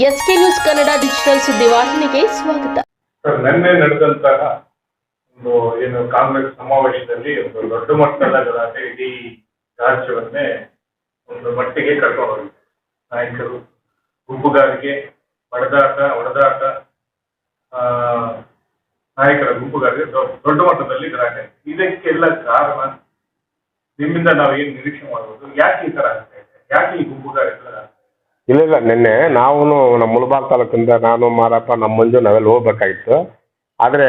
S K news Kannada digital ಸುದ್ದಿವಾಹಿನಿಗೆ ಸ್ವಾಗತ. ನಿನ್ನೆ ನಡೆದಂತಹ ಒಂದು ಏನು ಕಾಂಗ್ರೆಸ್ ಸಮಾವೇಶದಲ್ಲಿ ಒಂದು ದೊಡ್ಡ ಮಟ್ಟದ ಗಲಾಟೆ ಇಡೀ ರಾಜ್ಯವನ್ನೇ ಒಂದು ಮಟ್ಟಿಗೆ ಕರ್ಕೊಂಡು ಹೋಗಿದೆ. ನಾಯಕರು ಗುಂಪುಗಾರಿಕೆ, ಹೊಡೆದಾಟ ಹೊಡೆದಾಟ ನಾಯಕರ ಗುಂಪುಗಾರಿಕೆ ದೊಡ್ಡ ಮಟ್ಟದಲ್ಲಿ ಗಲಾಟೆ ಇದಕ್ಕೆಲ್ಲ ಕಾರಣ ನಿಮ್ಮಿಂದ ನಾವು ಏನು ನಿರೀಕ್ಷೆ ಮಾಡ್ಬೋದು? ಯಾಕೆ ಈ ತರ ಆಗ್ತಾ ಇದೆ? ಯಾಕೆ ಈ ಗುಂಪುಗಾರಿಕೆ? ಇಲ್ಲ ಇಲ್ಲ, ನಿನ್ನೆ ನಾವು ನಮ್ಮ ಮುಳಬಾಗ್ ತಾಲೂಕಿಂದ ನಾನು, ಮಾರಪ್ಪ, ನಮ್ಮ ಮಂಜು ನಾವೆಲ್ಲ ಹೋಗ್ಬೇಕಾಗಿತ್ತು. ಆದರೆ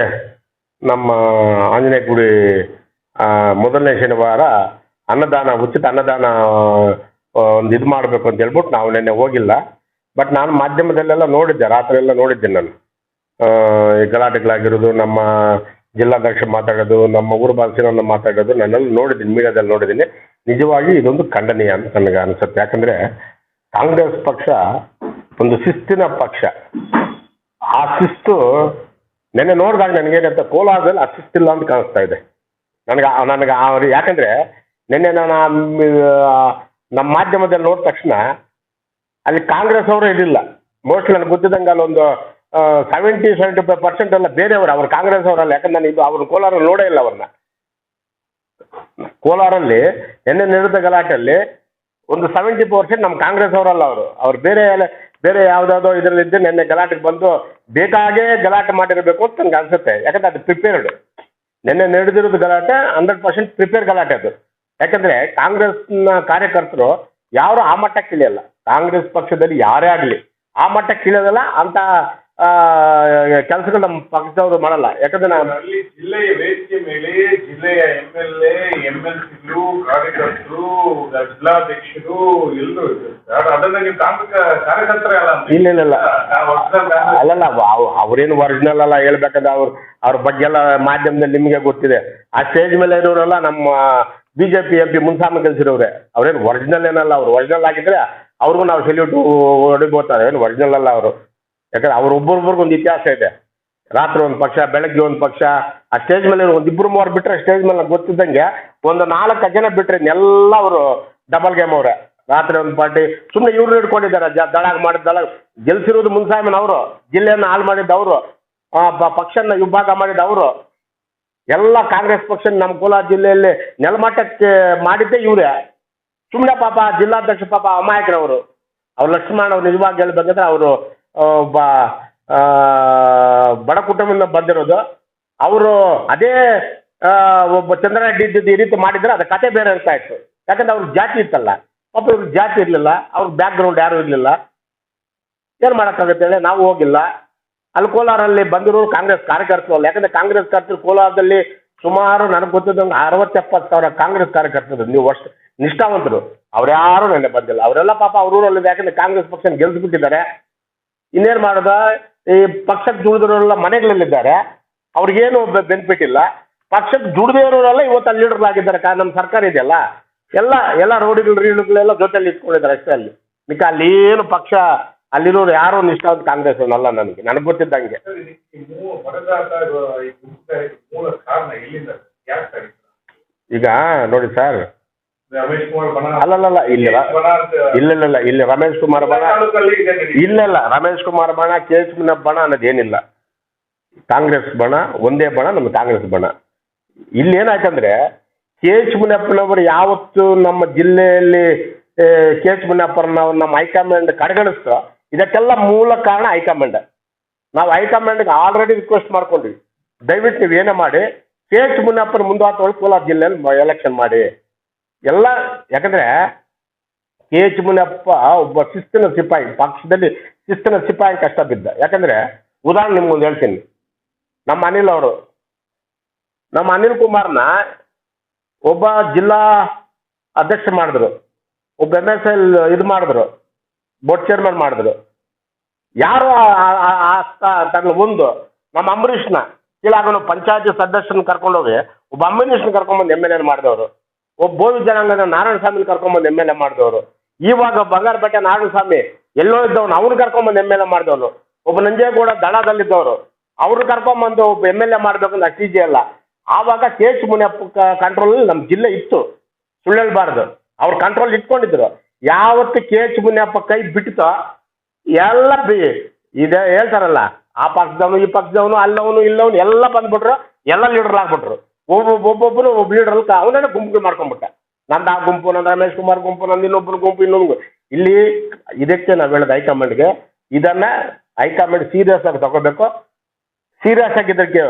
ನಮ್ಮ ಆಂಜನೇಯ ಗುಡಿ ಮೊದಲನೇ ಶನಿವಾರ ಅನ್ನದಾನ, ಉಚಿತ ಅನ್ನದಾನ ಒಂದು ಇದು ಮಾಡಬೇಕು ಅಂತ ಹೇಳ್ಬಿಟ್ಟು ನಾವು ನಿನ್ನೆ ಹೋಗಿಲ್ಲ. ಬಟ್ ನಾನು ಮಾಧ್ಯಮದಲ್ಲೆಲ್ಲ ನೋಡಿದ್ದೆ ರಾತ್ರಿ ಎಲ್ಲ ನೋಡಿದ್ದೆ ನಾನು. ಈ ಗಲಾಟೆಗಳಾಗಿರೋದು, ನಮ್ಮ ಜಿಲ್ಲಾಧ್ಯಕ್ಷ ಮಾತಾಡೋದು, ನಮ್ಮ ಊರು ಬಾಲಸಿನ ಮಾತಾಡೋದು ನಾನೆಲ್ಲ ನೋಡಿದ್ದೀನಿ, ಮೀಡಿಯಾದಲ್ಲಿ ನೋಡಿದ್ದೀನಿ. ನಿಜವಾಗಿ ಇದೊಂದು ಖಂಡನೀಯ ಅಂತ ನನಗೆ ಅನಿಸುತ್ತೆ. ಯಾಕಂದರೆ ಕಾಂಗ್ರೆಸ್ ಪಕ್ಷ ಒಂದು ಶಿಸ್ತಿನ ಪಕ್ಷ. ಆ ಶಿಸ್ತು ನೆನ್ನೆ ನೋಡಿದಾಗ ನನಗೇನಂತ ಕೋಲಾರದಲ್ಲಿ ಆ ಶಿಸ್ತಿಲ್ಲ ಅಂತ ಕಾಣಿಸ್ತಾ ಇದೆ. ನನಗೆ ನನಗೆ ಅವ್ರು ಯಾಕಂದ್ರೆ ನಿನ್ನೆ ನಾನು ನಮ್ಮ ಮಾಧ್ಯಮದಲ್ಲಿ ನೋಡಿದ ತಕ್ಷಣ ಅಲ್ಲಿ ಕಾಂಗ್ರೆಸ್ ಅವರು ಇರಲಿಲ್ಲ. ಮೋಸ್ಟ್ಲಿ ನನಗೆ ಗೊತ್ತಿದ್ದಂಗೆ ಅಲ್ಲೊಂದು ಸೆವೆಂಟಿ ಸೆವೆಂಟಿ ಫೈವ್ ಪರ್ಸೆಂಟ್ ಎಲ್ಲ ಬೇರೆಯವರು, ಅವ್ರು ಕಾಂಗ್ರೆಸ್ ಅವರಲ್ಲ ಯಾಕಂದ್ರೆ ನಾನು ಇದು ಅವ್ರನ್ನ ಕೋಲಾರ ನೋಡೇ ಇಲ್ಲ ಅವ್ರನ್ನ. ಕೋಲಾರಲ್ಲಿ ನಿನ್ನೆ ನಡೆದ ಗಲಾಟೆಯಲ್ಲಿ ಒಂದು ಸೆವೆಂಟಿ ಪರ್ಸೆಂಟ್ ನಮ್ಮ ಕಾಂಗ್ರೆಸ್ ಅವರಲ್ಲ ಅವರು. ಅವ್ರು ಬೇರೆ ಬೇರೆ ಯಾವುದಾದ್ರು ಇದರಲ್ಲಿದ್ದು ನಿನ್ನೆ ಗಲಾಟೆಗೆ ಬಂದು ಬೇಕಾಗೇ ಗಲಾಟೆ ಮಾಡಿರಬೇಕು ಅಂತ ನನಗೆ ಅನ್ಸುತ್ತೆ. ಯಾಕಂದ್ರೆ ಅದು ಪ್ರಿಪೇರ್ಡ್ ನಿನ್ನೆ ನಡೆದಿರೋದು ಗಲಾಟೆ ಹಂಡ್ರೆಡ್ ಪರ್ಸೆಂಟ್ ಪ್ರಿಪೇರ್ ಗಲಾಟೆ ಅದು. ಯಾಕಂದ್ರೆ ಕಾಂಗ್ರೆಸ್ನ ಕಾರ್ಯಕರ್ತರು ಯಾರು ಆ ಮಟ್ಟಕ್ಕೆ ಇಳಿಯಲ್ಲ. ಕಾಂಗ್ರೆಸ್ ಪಕ್ಷದಲ್ಲಿ ಯಾರೇ ಆಗಲಿ, ಆ ಮಟ್ಟಕ್ಕೆ ಇಳಿಯೋದಲ್ಲ, ಅಂತ ಕೆಲಸಗಳು ನಮ್ಮ ಪಕ್ಷದವರು ಮಾಡಲ್ಲ. ಯಾಕಂದ್ರೆ ನಾವು ಜಿಲ್ಲೆಯ ವೇದಿಕೆ ಮೇಲೆ ಜಿಲ್ಲೆಯ ಎಂ ಎಲ್ ಎ ಎಂ ಎಲ್ ಸಿಗಳು ಕಾರ್ಯಕರ್ತರು ಜಿಲ್ಲಾಧ್ಯಕ್ಷರು ಎಲ್ಲರೂ ಇದ್ದಾರೆ. ಅದನ್ನ ನೀವು ಕಾಂಗ್ರೆಸ್ ಕಾರ್ಯಕರ್ತರೇ ಅಲ್ಲ ಇಲ್ಲ, ಇಲ್ಲ, ಇಲ್ಲ. ಅಲ್ಲಲ್ಲ ಅವು ಅವ್ರೇನು ಒರಿಜಿನಲ್ ಅಲ್ಲ ಹೇಳ್ಬೇಕಂದ್ರೆ ಅವ್ರು ಅವ್ರ ಬಗ್ಗೆ ಎಲ್ಲ ಮಾಧ್ಯಮದಲ್ಲಿ ನಿಮಗೆ ಗೊತ್ತಿದೆ. ಆ ಸ್ಟೇಜ್ ಮೇಲೆ ಇರೋರೆಲ್ಲ ನಮ್ಮ ಬಿಜೆಪಿ ಎಂ ಪಿ ಮುನ್ಸಾಮಿ ಕಲಿಸಿರೋರೆ ಅವ್ರೇನು ಒರಿಜಿನಲ್ ಏನಲ್ಲ ಅವ್ರು. ಒರಿಜಿನಲ್ ಆಗಿದ್ರೆ ಅವ್ರಿಗೂ ನಾವು ಸೆಲ್ಯೂಟ್ ಹೊಡಿಬೋತಾರೆ ಏನು ಒರಿಜಿನಲ್ ಅಲ್ಲ ಅವರು. ಯಾಕಂದ್ರೆ ಅವ್ರ ಒಬ್ಬರೊಬ್ಬರಿಗೂ ಒಂದು ಇತಿಹಾಸ ಇದೆ. ರಾತ್ರಿ ಒಂದು ಪಕ್ಷ, ಬೆಳಗ್ಗೆ ಒಂದು ಪಕ್ಷ, ಆ ಸ್ಟೇಜ್ ಮೇಲೆ ಒಂದು ಇಬ್ಬರು ಮೂವರು ಬಿಟ್ಟರೆ ಸ್ಟೇಜ್ ಮೇಲೆ ಗೊತ್ತಿದ್ದಂಗೆ ಒಂದು ನಾಲ್ಕು ಜನ ಬಿಟ್ಟರೆ ಎಲ್ಲ ಅವರು ಡಬಲ್ ಗೇಮ್ ಅವ್ರೆ. ರಾತ್ರಿ ಒಂದು ಪಾರ್ಟಿ ಸುಮ್ಮನೆ ಇವ್ರು ಹಿಡ್ಕೊಂಡಿದ್ದಾರೆ. ಜ, ದಳಾಗ್ ಮಾಡಿದ ದಳ ಗೆಲ್ಸಿರೋದು ಮುನ್ಸಾಮನ್ ಅವರು, ಜಿಲ್ಲೆಯನ್ನು ಹಾಳು ಮಾಡಿದ್ದು ಅವರು ಪಕ್ಷನ ವಿಭಾಗ ಮಾಡಿದ ಅವರು. ಎಲ್ಲ ಕಾಂಗ್ರೆಸ್ ಪಕ್ಷ ನಮ್ಮ ಕೋಲಾರ ಜಿಲ್ಲೆಯಲ್ಲಿ ನೆಲಮಟ್ಟಕ್ಕೆ ಮಾಡಿದ್ದೇ ಇವರೇ. ಸುಮ್ಮನೆ ಪಾಪ ಜಿಲ್ಲಾಧ್ಯಕ್ಷ ಪಾಪ ಅಮಾಯಕರವರು. ಅವ್ರು ಲಕ್ಷ್ಮಣ ಅವ್ರು ನಿಜವಾಗಿ ಹೇಳ್ಬೇಕಂದ್ರೆ ಅವರು ಒಬ್ಬ ಬಡ ಕುಟುಂಬದಿಂದ ಬಂದಿರೋದು. ಅವರು ಅದೇ ಒಬ್ಬ ಚಂದ್ರರೆಡ್ಡಿ ಇದ್ದಿದ್ದು ಈ ರೀತಿ ಮಾಡಿದ್ರೆ ಅದು ಕತೆ ಬೇರೆ ಅಂತ ಇತ್ತು ಯಾಕಂದ್ರೆ ಅವ್ರ ಜಾತಿ ಇತ್ತಲ್ಲ. ಪಾಪ ಇವ್ರಿಗೆ ಜಾತಿ ಇರಲಿಲ್ಲ. ಅವ್ರ ಬ್ಯಾಕ್ಗ್ರೌಂಡ್ ಯಾರೂ ಇರಲಿಲ್ಲ. ಏನು ಮಾಡೋಕ್ಕಾಗತ್ತೆ ಹೇಳಿ, ನಾವು ಹೋಗಿಲ್ಲ. ಅಲ್ಲಿ ಕೋಲಾರಲ್ಲಿ ಬಂದಿರೋರು ಕಾಂಗ್ರೆಸ್ ಕಾರ್ಯಕರ್ತರು ಅಲ್ಲ. ಯಾಕಂದ್ರೆ ಕಾಂಗ್ರೆಸ್ ಕಾರ್ಯಕರ್ತರು ಕೋಲಾರದಲ್ಲಿ ಸುಮಾರು ನನಗೆ ಗೊತ್ತಿದ್ದಂಗೆ ಅರವತ್ತು ಎಪ್ಪತ್ತು ಸಾವಿರ ಕಾಂಗ್ರೆಸ್ ಕಾರ್ಯಕರ್ತರು ನೀವು ವರ್ಷ ನಿಷ್ಠಾವಂತರು. ಅವ್ರ್ಯಾರು ನೆನ್ನೆ ಬಂದಿಲ್ಲ. ಅವರೆಲ್ಲ ಪಾಪ ಅವ್ರ ಊರಲ್ಲಿ ಯಾಕಂದ್ರೆ ಕಾಂಗ್ರೆಸ್ ಪಕ್ಷ ಗೆಲ್ಸ್ಬಿಟ್ಟಿದ್ದಾರೆ. ಇನ್ನೇನು ಮಾಡಿದ? ಈ ಪಕ್ಷಕ್ಕೆ ದುಡಿದಿರೋರೆಲ್ಲ ಮನೆಗಳಲ್ಲಿದ್ದಾರೆ. ಅವ್ರಿಗೇನು ಬೆನಿಫಿಟ್ ಇಲ್ಲ. ಪಕ್ಷಕ್ಕೆ ದುಡಿದಿರೋರೆಲ್ಲ ಇವತ್ತು ಅಲ್ಲಿ ಆಗಿದ್ದಾರೆ ಕಾ ನಮ್ಮ ಸರ್ಕಾರ ಇದೆಯಲ್ಲ? ಎಲ್ಲ ಎಲ್ಲ ರೋಡಿಗಳು ರೀಡುಗಳೆಲ್ಲ ಜೊತೆಯಲ್ಲಿ ಇಟ್ಕೊಂಡಿದ್ದಾರೆ ಅಷ್ಟೇ ಅಲ್ಲಿ. ಮಿಕ್ಕ ಅಲ್ಲಿ ಏನು ಪಕ್ಷ, ಅಲ್ಲಿರೋರು ಯಾರು ಕಾಂಗ್ರೆಸ್ ಅಲ್ಲ ನನಗೆ. ನನಗೆ ಗೊತ್ತಿದ್ದಂಗೆ. ಈಗ ನೋಡಿ ಸರ್ ರಮೇಶ್ ಕುಮಾರ್ ಬಣ. ಅಲ್ಲಲ್ಲ ಇಲ್ಲಿ ರ- ಬಣ ಅಂತ. ಇಲ್ಲ ಇಲ್ಲ ಇಲ್ಲ ಇಲ್ಲಿ ರಮೇಶ್ ಕುಮಾರ್ ಬಣ. ತಾಲೂಕಲ್ಲಿ ಇದೆ. ಇಲ್ಲ ಇಲ್ಲ ರಮೇಶ್ ಕುಮಾರ್ ಬಣ ಕೆ ಎಚ್ ಬಣ ಅನ್ನೋದೇನಿಲ್ಲ ಕಾಂಗ್ರೆಸ್ ಬಣ ಒಂದೇ ಬಣ ನಮ್ಮ ಕಾಂಗ್ರೆಸ್ ಬಣ. ಇಲ್ಲಿ ಏನಾಯ್ತಂದ್ರೆ ಕೆ ಎಚ್ ಮುನಿಯಪ್ಪನವರು ಯಾವತ್ತು ನಮ್ಮ ಜಿಲ್ಲೆಯಲ್ಲಿ ಕೆ ಎಚ್ ಮುನಿಯಪ್ಪರನ್ನ ನಮ್ಮ ಹೈಕಮಾಂಡ್ ಕಡೆಗಣಿಸ್ತೋ ಇದಕ್ಕೆಲ್ಲ ಮೂಲ ಕಾರಣ ಹೈಕಮಾಂಡ್. ನಾವು ಹೈಕಮಾಂಡ್ಗೆ ಆಲ್ರೆಡಿ ರಿಕ್ವೆಸ್ಟ್ ಮಾಡ್ಕೊಂಡ್ವಿ. ದಯವಿಟ್ಟು ನೀವು ಏನೇ ಮಾಡಿ ಕೆ ಎಚ್ ಮುನಿಯಪ್ಪನ ಮುಂದಾತ ಕೋಲಾರ ಜಿಲ್ಲೆಯಲ್ಲಿ ಎಲೆಕ್ಷನ್ ಮಾಡಿ. ಎಲ್ಲ, ಯಾಕಂದ್ರೆ ಕೆ ಎಚ್ ಮುನಿಯಪ್ಪ ಒಬ್ಬ ಶಿಸ್ತಿನ ಸಿಪಾಯಿ, ಪಕ್ಷದಲ್ಲಿ ಶಿಸ್ತಿನ ಸಿಪಾಯಿ ಕಷ್ಟ ಬಿದ್ದ. ಯಾಕಂದ್ರೆ, ಉದಾಹರಣೆ ನಿಮ್ಗೊಂದು ಹೇಳ್ತೀನಿ. ನಮ್ಮ ಅನಿಲ್ ಅವರು. ನಮ್ಮ ಅನಿಲ್ ಕುಮಾರ್ನ ಒಬ್ಬ ಜಿಲ್ಲಾ ಅಧ್ಯಕ್ಷ ಮಾಡಿದ್ರು. ಒಬ್ಬ ಎಂ ಎಸ್ ಎಲ್ ಇದು ಮಾಡಿದ್ರು. ಬೋರ್ಡ್ ಚೇರ್ಮನ್ ಮಾಡಿದ್ರು. ಯಾರು ತನ್ನ ಒಂದು, ನಮ್ಮ ಅಂಬರೀಷ್ನ ಕೀಳಾಗನು ಪಂಚಾಯತಿ ಸದಸ್ಯನ ಕರ್ಕೊಂಡೋಗಿ, ಒಬ್ಬ ಅಂಬರೀಷ್ನ ಕರ್ಕೊಂಡ್ಬಂದು ಎಂ ಎಲ್ ಎ ಮಾಡಿದವರು. ಒಬ್ಬ ಬೋಧ ಜನಾಂಗದ ನಾರಾಯಣ ಸ್ವಾಮಿ ಕರ್ಕೊಂಡ್ಬಂದು ಎಂ ಎಲ್ ಎ ಮಾಡಿದವರು. ಇವಾಗ ಬಂಗಾರಪೇಟೆ ನಾರಾಯಣ ಸ್ವಾಮಿ ಎಲ್ಲೋ ಇದ್ದವನು, ಅವ್ನು ಕರ್ಕೊಂಡ್ಬಂದು ಎಂ ಎಲ್ ಎ ಮಾಡಿದವರು ಒಬ್ಬ ನಂಜೇಗೌಡ ದಳದಲ್ಲಿದ್ದವರು, ಅವ್ರು ಕರ್ಕೊಂಡ್ಬಂದು ಒಬ್ಬ ಎಂ ಎಲ್ ಎ ಮಾಡ್ಬೇಕಂದ್ರೆ ಅಷ್ಟು ಈಜಿ ಅಲ್ಲ. ಆವಾಗ ಕೆ ಎಚ್ ಮುನಿಯಪ್ಪ ಕಂಟ್ರೋಲ್ ನಮ್ಮ ಜಿಲ್ಲೆ ಇತ್ತು. ಸುಳ್ಳು ಹೇಳ್ಬಾರ್ದು ಅವ್ರು ಕಂಟ್ರೋಲ್ ಇಟ್ಕೊಂಡಿದ್ರು. ಯಾವತ್ತು ಕೆ ಎಚ್ ಮುನಿಯಪ್ಪ ಕೈ ಬಿಟ್ಟಿತೋ ಎಲ್ಲ ಬಿ, ಇದೆ ಹೇಳ್ತಾರಲ್ಲ, ಆ ಪಕ್ಷದವನು, ಈ ಪಕ್ಷದವನು, ಅಲ್ಲವನು, ಇಲ್ಲವನು, ಎಲ್ಲ ಬಂದ್ಬಿಟ್ರು, ಎಲ್ಲ ಲೀಡರ್ ಆಗ್ಬಿಟ್ರು. ಒಬ್ಬೊಬ್ಬರು ಒಬ್ಬ ಲೀಡರ್ ಅವನೇ ಗುಂಪು ಮಾಡ್ಕೊಂಡ್ಬಿಟ್ಟ ನಂದು ಆ ಗುಂಪು, ನಂದು ರಮೇಶ್ ಕುಮಾರ್ ಗುಂಪು, ನಂದು ಇನ್ನೊಬ್ಬರು ಗುಂಪು, ಇನ್ನೊಂದು. ಇಲ್ಲಿ ಇದಕ್ಕೆ ನಾವು ಹೇಳೋದು ಹೈಕಮಾಂಡ್ಗೆ, ಇದನ್ನ ಹೈಕಮಾಂಡ್ ಸೀರಿಯಸ್ ಆಗಿ ತಗೋಬೇಕು. ಸೀರಿಯಸ್ ಆಗಿ ಇದಕ್ಕೆ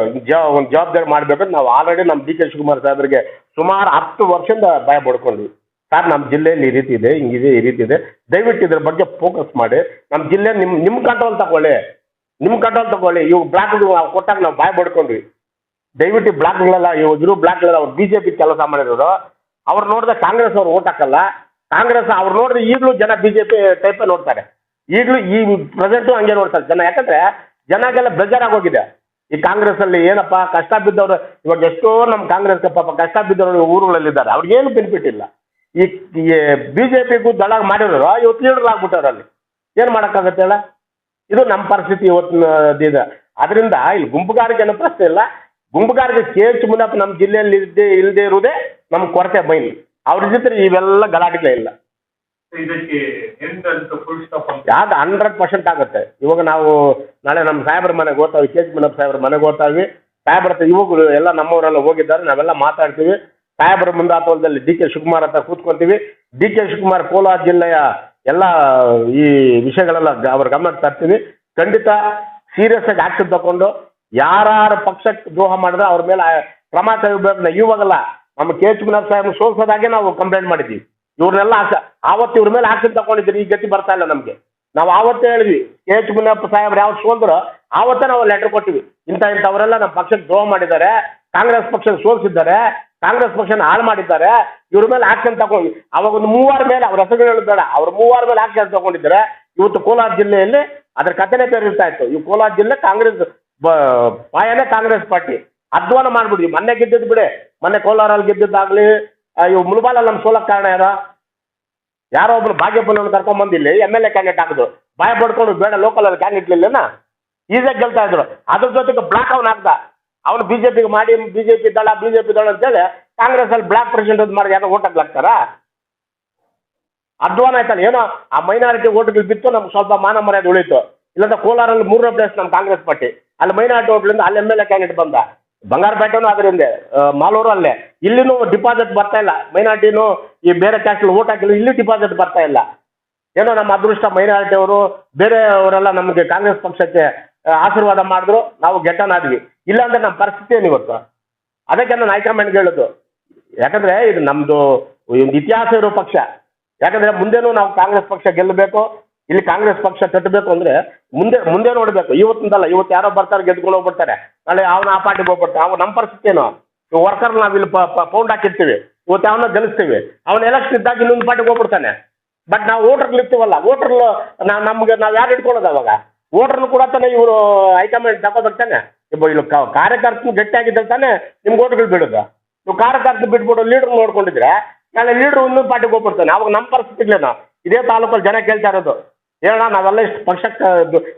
ಒಂದು ಜವಾಬ್ದಾರಿ ಮಾಡಬೇಕು ನಾವು ಆಲ್ರೆಡಿ ನಮ್ಮ ಡಿ ಕೆ ಶಿವಕುಮಾರ್ ಸಾಹೇಬರಿಗೆ ಸುಮಾರು ಹತ್ತು ವರ್ಷದಿಂದ ಭಯ ಪಡ್ಕೊಂಡ್ವಿ. ಸರ್ ನಮ್ಮ ಜಿಲ್ಲೆಯಲ್ಲಿ ಈ ರೀತಿ ಇದೆ, ಹಿಂಗಿದೆ ಈ ರೀತಿ ಇದೆ. ದಯವಿಟ್ಟು ಇದ್ರ ಬಗ್ಗೆ ಫೋಕಸ್ ಮಾಡಿ. ನಮ್ಮ ಜಿಲ್ಲೆ ನಿಮ್ಮ ನಿಮ್ಮ ಕಂಟ್ರೋಲ್ ತಗೊಳ್ಳಿ. ನಿಮ್ಮ ಕಂಟ್ರೋಲ್ ತಗೊಳ್ಳಿ. ಇವು ಬ್ಲಾಕ್ಗಳು ಕೊಟ್ಟಾಗ ನಾವು ಭಯ ಪಡ್ಕೊಂಡ್ವಿ. ದಯವಿಟ್ಟು ಬ್ಲಾಕ್ಗಳೆಲ್ಲ ಇವಾಗ ಇರೋ ಬ್ಲಾಕ್ಗಳೆಲ್ಲ ಅವ್ರು ಬಿ ಜೆ ಪಿ ಕೆಲಸ ಮಾಡಿರೋರು, ಅವ್ರು ನೋಡಿದ್ರೆ ಕಾಂಗ್ರೆಸ್ ಅವ್ರು ಓಟ್ ಹಾಕಲ್ಲ, ಕಾಂಗ್ರೆಸ್ ಅವ್ರು ನೋಡಿದ್ರೆ ಈಗಲೂ ಜನ ಬಿ ಜೆ ಪಿ ಟೈಪೇ ನೋಡ್ತಾರೆ. ಈಗಲೂ ಈ ಪ್ರೆಸೆಂಟು ಹಂಗೆ ನೋಡ್ತಾರೆ ಜನ. ಯಾಕಂದ್ರೆ ಜನಗೆಲ್ಲ ಬೇಜಾರಾಗೋಗಿದೆ. ಈ ಕಾಂಗ್ರೆಸ್ ಅಲ್ಲಿ ಏನಪ್ಪ, ಕಷ್ಟ ಬಿದ್ದವರು, ಇವಾಗ ಎಷ್ಟೋ ನಮ್ಮ ಕಾಂಗ್ರೆಸ್ ಪಾಪ ಕಷ್ಟ ಬಿದ್ದವರು ಊರುಗಳಲ್ಲಿದ್ದಾರೆ. ಅವ್ರಿಗೇನು ಬೆನಿಫಿಟ್ ಇಲ್ಲ. ಈ ಬಿ ಜೆ ಪಿಗೂ ದಳ ಮಾಡಿರೋರು, ಇವತ್ತು ಲೀಡರ್ ಆಗ್ಬಿಟ್ಟವ್ರು ಅಲ್ಲಿ. ಏನು ಮಾಡೋಕ್ಕಾಗತ್ತೆ ಹೇಳ? ಇದು ನಮ್ಮ ಪರಿಸ್ಥಿತಿ ಇವತ್ತಿನ ಇದೆ ಅದರಿಂದ ಇಲ್ಲಿ ಗುಂಪುಗಾರಿಕೆ ಅನ್ನೋ ಪ್ರಶ್ನೆ ಇಲ್ಲ. ಗುಂಪುಗಾರಿಕೆ ಕೆ ಎಚ್ ನಮ್ಮ ಜಿಲ್ಲೆಯಲ್ಲಿ ಇದ್ದೇ ಇಲ್ಲದೆ ಇರುವುದೇ ನಮ್ಮ ಕೊರತೆ ಮೈನ್ ಅವ್ರ ಜೊತೆ ಇವೆಲ್ಲ ಗಲಾಟೆಗಳೇ ಇಲ್ಲ. ಇದಕ್ಕೆ ಎಂತ ಫುಲ್ ಸ್ಟಾಪ್ ಅಂತ? ಯಾವ್ದು ಹಂಡ್ರೆಡ್ ಪರ್ಸೆಂಟ್ ಆಗುತ್ತೆ. ಇವಾಗ ನಾವು ನಾಳೆ ನಮ್ಮ ಸಾಹೇಬ್ರ ಮನೆಗೆ ಓದ್ತಾವೆ ಕೆ ಎಚ್ ಮುನಪ್ಪ ಸಾಹೇಬ್ರ ಮನೆಗೆ ಓದ್ತಾವಿ ಸಾಹೇಬ್ರ ಹತ್ರ ಇವಾಗ ಎಲ್ಲ ನಮ್ಮವರೆಲ್ಲ ಹೋಗಿದ್ದಾರೆ ನಾವೆಲ್ಲ ಮಾತಾಡ್ತೀವಿ. ಸಾಹೇಬ್ರ ಮುಂದಾಟದಲ್ಲಿ ಡಿ ಕೆ ಶಿವಕುಮಾರ್ ಹತ್ರ ಕೂತ್ಕೊಂತೀವಿ. ಡಿ ಕೆ ಶಿವಕುಮಾರ್ ಕೋಲಾರ ಜಿಲ್ಲೆಯ ಎಲ್ಲ ಈ ವಿಷಯಗಳೆಲ್ಲ ಗ- ಅವ್ರ ಗಮನಕ್ಕೆ ತರ್ತೀವಿ. ಖಂಡಿತ ಸೀರಿಯಸ್ ಆಗಿ ಆಕ್ಷನ್ ತಗೊಂಡು ಯಾರು ಪಕ್ಷಕ್ಕೆ ದ್ರೋಹ ಮಾಡಿದ್ರೆ ಅವ್ರ ಮೇಲೆ ಕ್ರಮ ತೆಗಿಬೇಕು ಇವಾಗಲ್ಲ ನಮ್ಮ ಕೆ ಎಚ್ ಗುಲಾಬ್ ಸಾಹೇಬ್ ಸೋಲ್ಸೋದಾಗೆ ನಾವು ಕಂಪ್ಲೇಂಟ್ ಮಾಡಿದ್ದೀವಿ ಇವ್ರನ್ನೆಲ್ಲ ಆಸ, ಆವತ್ತು ಇವ್ರ ಮೇಲೆ ಆಕ್ಷನ್ ತಗೊಂಡಿದ್ದೀರಿ, ಈ ಗತಿ ಬರ್ತಾ ಇಲ್ಲ ನಮಗೆ. ನಾವು ಆವತ್ತೇ ಹೇಳಿದ್ವಿ, ಕೆ ಎಚ್ ಗುಲಾಬ್ ಸಾಹೇಬ್ರು ಯಾವ್ದು ಸೋಲ್ದ್ರು, ಆವತ್ತೇ ನಾವು ಲೆಟರ್ ಕೊಟ್ಟಿವಿ ಇಂಥ ಇಂಥವರೆಲ್ಲ ನಮ್ಮ ಪಕ್ಷಕ್ಕೆ ದ್ರೋಹ ಮಾಡಿದ್ದಾರೆ, ಕಾಂಗ್ರೆಸ್ ಪಕ್ಷ ಸೋಲ್ಸಿದ್ದಾರೆ, ಕಾಂಗ್ರೆಸ್ ಪಕ್ಷನ ಹಾಳು ಮಾಡಿದ್ದಾರೆ, ಇವ್ರ ಮೇಲೆ ಆಕ್ಷನ್ ತಗೊಂಡು, ಅವಾಗ ಒಂದು ಮೂವರ ಮೇಲೆ ಅವ್ರ ಹೆಸರು ಹೇಳಬೇಡ ಬೇಡ, ಅವ್ರ ಮೂವರ ಮೇಲೆ ಆಕ್ಷನ್ ತಗೊಂಡಿದ್ದಾರೆ. ಇವತ್ತು ಕೋಲಾರ ಜಿಲ್ಲೆಯಲ್ಲಿ ಅದ್ರ ಕಥೆನೇ ಇರ್ತಾ ಇತ್ತು. ಈ ಕೋಲಾರ ಜಿಲ್ಲೆ ಕಾಂಗ್ರೆಸ್ ಬ- ಪಾಯನೇ ಕಾಂಗ್ರೆಸ್ ಪಾರ್ಟಿ. ಅಧ್ವಾನ ಮಾಡ್ಬಿಡಿ ಮೊನ್ನೆ ಗೆದ್ದಿದ್ ಬಿಡೆ. ಮೊನ್ನೆ ಕೋಲಾರಲ್ಲಿ ಗೆದ್ದಿದ್ದಾಗ್ಲಿ ಇವ್ ಮುಳುಬಾಲಲ್ಲಿ ನಮ್ಮ ಸೋಲಕ್ಕೆ ಕಾರಣ ಯಾರು? ಯಾರೋ ಒಬ್ರು ಭಾಗ್ಯಪ್ಪನವ್ರು ಕರ್ಕೊಂಡ್ ಬಂದಿಲ್ಲಿ, ಎಂ ಎಲ್ ಎ ಕ್ಯಾಂಡಿಡೇಟ್ ಹಾಕಿದ್ರು ಬಾಯ ಪಡ್ಕೊಂಡು ಬೇಡ ಲೋಕಲ್ ಅಲ್ಲಿ ಕ್ಯಾಂಡಿಡೇಟ್ ಇಲ್ಲನ ಈಸಿಯಾಗಿ ಗೆಲ್ತಾ ಇದ್ರು. ಅದ್ರ ಜೊತೆಗೆ ಬ್ಲಾಕ್ ಅವನ್ ಹಾಕ್ದ. ಅವನು ಬಿಜೆಪಿಗೆ ಮಾಡಿ ಬಿಜೆಪಿ ದಳ ಬಿಜೆಪಿ ದಳ ಅಂತೇಳಿ ಕಾಂಗ್ರೆಸ್ ಅಲ್ಲಿ ಬ್ಲಾಕ್ ಪ್ರೆಸಿಡೆಂಟ್ ಮಾಡಿ ಯಾರೋ ಓಟ್ ಹಾಕ್ಲಾಗ್ತಾರ? ಅಧ್ವಾನ ಆಯ್ತಲ್ಲ, ಏನೋ ಆ ಮೈನಾರಿಟಿ ಓಟ್ಗಳು ಬಿತ್ತು, ನಮ್ಗೆ ಸ್ವಲ್ಪ ಮಾನ ಮರ್ಯಾದೆ ಉಳಿತು. ಇಲ್ಲಾಂದ್ರೆ ಕೋಲಾರಲ್ಲಿ ಮೂರನೇ ಪ್ಲೇಸ್ ನಮ್ಮ ಕಾಂಗ್ರೆಸ್ ಪಾರ್ಟಿ. ಅಲ್ಲಿ ಮೈನಾರ್ಟಿ ಹೋಟ್ಲಿಂದ ಅಲ್ಲಿ ಎಂ ಎಲ್ ಎ ಕ್ಯಾಂಡಿಡೇಟ್ ಬಂದ. ಬಂಗಾರಪೇಟೆನೂ ಅದರಿಂದ ಮಾಲೂರು ಅಲ್ಲೇ. ಇಲ್ಲಿನೂ ಡಿಪಾಸಿಟ್ ಬರ್ತಾ ಇಲ್ಲ. ಮೈನಾರಿಟಿನೂ ಈ ಬೇರೆ ಕ್ಯಾಸ್ಟ್ ಓಟ್ ಹಾಕಿಲ್ಲ, ಇಲ್ಲಿ ಡಿಪಾಸಿಟ್ ಬರ್ತಾ ಇಲ್ಲ. ಏನೋ ನಮ್ಮ ಅದೃಷ್ಟ ಮೈನಾರಿಟಿ ಅವರು ಬೇರೆಯವರೆಲ್ಲ ನಮಗೆ ಕಾಂಗ್ರೆಸ್ ಪಕ್ಷಕ್ಕೆ ಆಶೀರ್ವಾದ ಮಾಡಿದ್ರು, ನಾವು ಗೆಟ್ಟನಾದ್ವಿ ಇಲ್ಲಾಂದ್ರೆ ನಮ್ಮ ಪರಿಸ್ಥಿತಿ ಏನು ಇವತ್ತು ಅದಕ್ಕೆ ನಾನು ಹೈಕಮಾಂಡ್ಗೆ ಹೇಳೋದು. ಯಾಕಂದ್ರೆ ಇದು ನಮ್ದು ಇತಿಹಾಸ ಇರೋ ಪಕ್ಷ. ಯಾಕಂದ್ರೆ ಮುಂದೆನೂ ನಾವು ಕಾಂಗ್ರೆಸ್ ಪಕ್ಷ ಗೆಲ್ಲಬೇಕು ಇಲ್ಲಿ ಕಾಂಗ್ರೆಸ್ ಪಕ್ಷ ಕಟ್ಟಬೇಕು ಅಂದ್ರೆ ಮುಂದೆ ಮುಂದೆ ನೋಡಬೇಕು. ಇವತ್ತಿಂದಲ್ಲ, ಇವತ್ತು ಯಾರೋ ಬರ್ತಾರೆ ಗೆದ್ಕೊಂಡು ಹೋಗ್ಬಿಡ್ತಾರೆ. ನಾಳೆ ಅವನ ಆ ಪಾರ್ಟಿಗೆ ಹೋಗ್ಬಿಡ್ತಾರೆ. ಅವ ನಮ್ಮ ಪರಿಸ್ಥಿತಿ ಏನು? ವರ್ಕರ್ ನಾವು ಇಲ್ಲಿ ಪೌಂಡ್ ಹಾಕಿರ್ತೀವಿ. ಇವತ್ತು ಅವನ್ನ ಗೆಲ್ಲಿಸ್ತೀವಿ. ಅವನ ಎಲೆಕ್ಷನ್ ಇದ್ದಾಗ ಇನ್ನೊಂದು ಪಾರ್ಟಿಗೆ ಹೋಗ್ಬಿಡ್ತಾನೆ. ಬಟ್ ನಾವು ವೋಟರ್ಗಳು ಇರ್ತೀವಲ್ಲ ವೋಟರ್ ನಾವು ನಮ್ಗೆ ನಾವು ಯಾರು ಇಟ್ಕೊಳ್ಳೋದು ಅವಾಗ? ವೋಟರ್ನು ಕೂಡ ತಾನೆ ಇವರು ಹೈಕಮಾಂಡ್ ತಗೋಬೇಕು ತಾನೆ ಇಲ್ಲಿ ಕ- ಕಾರ್ಯಕರ್ತನ ಗಟ್ಟಿಯಾಗಿದ್ದರೆ ತಾನೆ ನಿಮ್ಗೆ ಓಟ್ಗಳು ಬಿಡೋದು ನೀವು ಕಾರ್ಯಕರ್ತನ ಬಿಟ್ಬಿಟ್ಟು ಲೀಡರ್ ನೋಡ್ಕೊಂಡಿದ್ರೆ, ನಾಳೆ ಲೀಡರ್ ಇನ್ನೊಂದು ಪಾರ್ಟಿಗೆ ಹೋಗ್ಬಿಡ್ತಾನೆ. ಅವಾಗ ನಮ್ಮ ಪರಿಸ್ಥಿತಿಗಳೇನು? ಇದೇ ತಾಲೂಕಲ್ಲಿ ಜನ ಕೇಳ್ತಾ ಇರೋದು. ಹೇಳೋಣ ನಾವೆಲ್ಲ ಇಷ್ಟು ಪಕ್ಷಕ್ಕೆ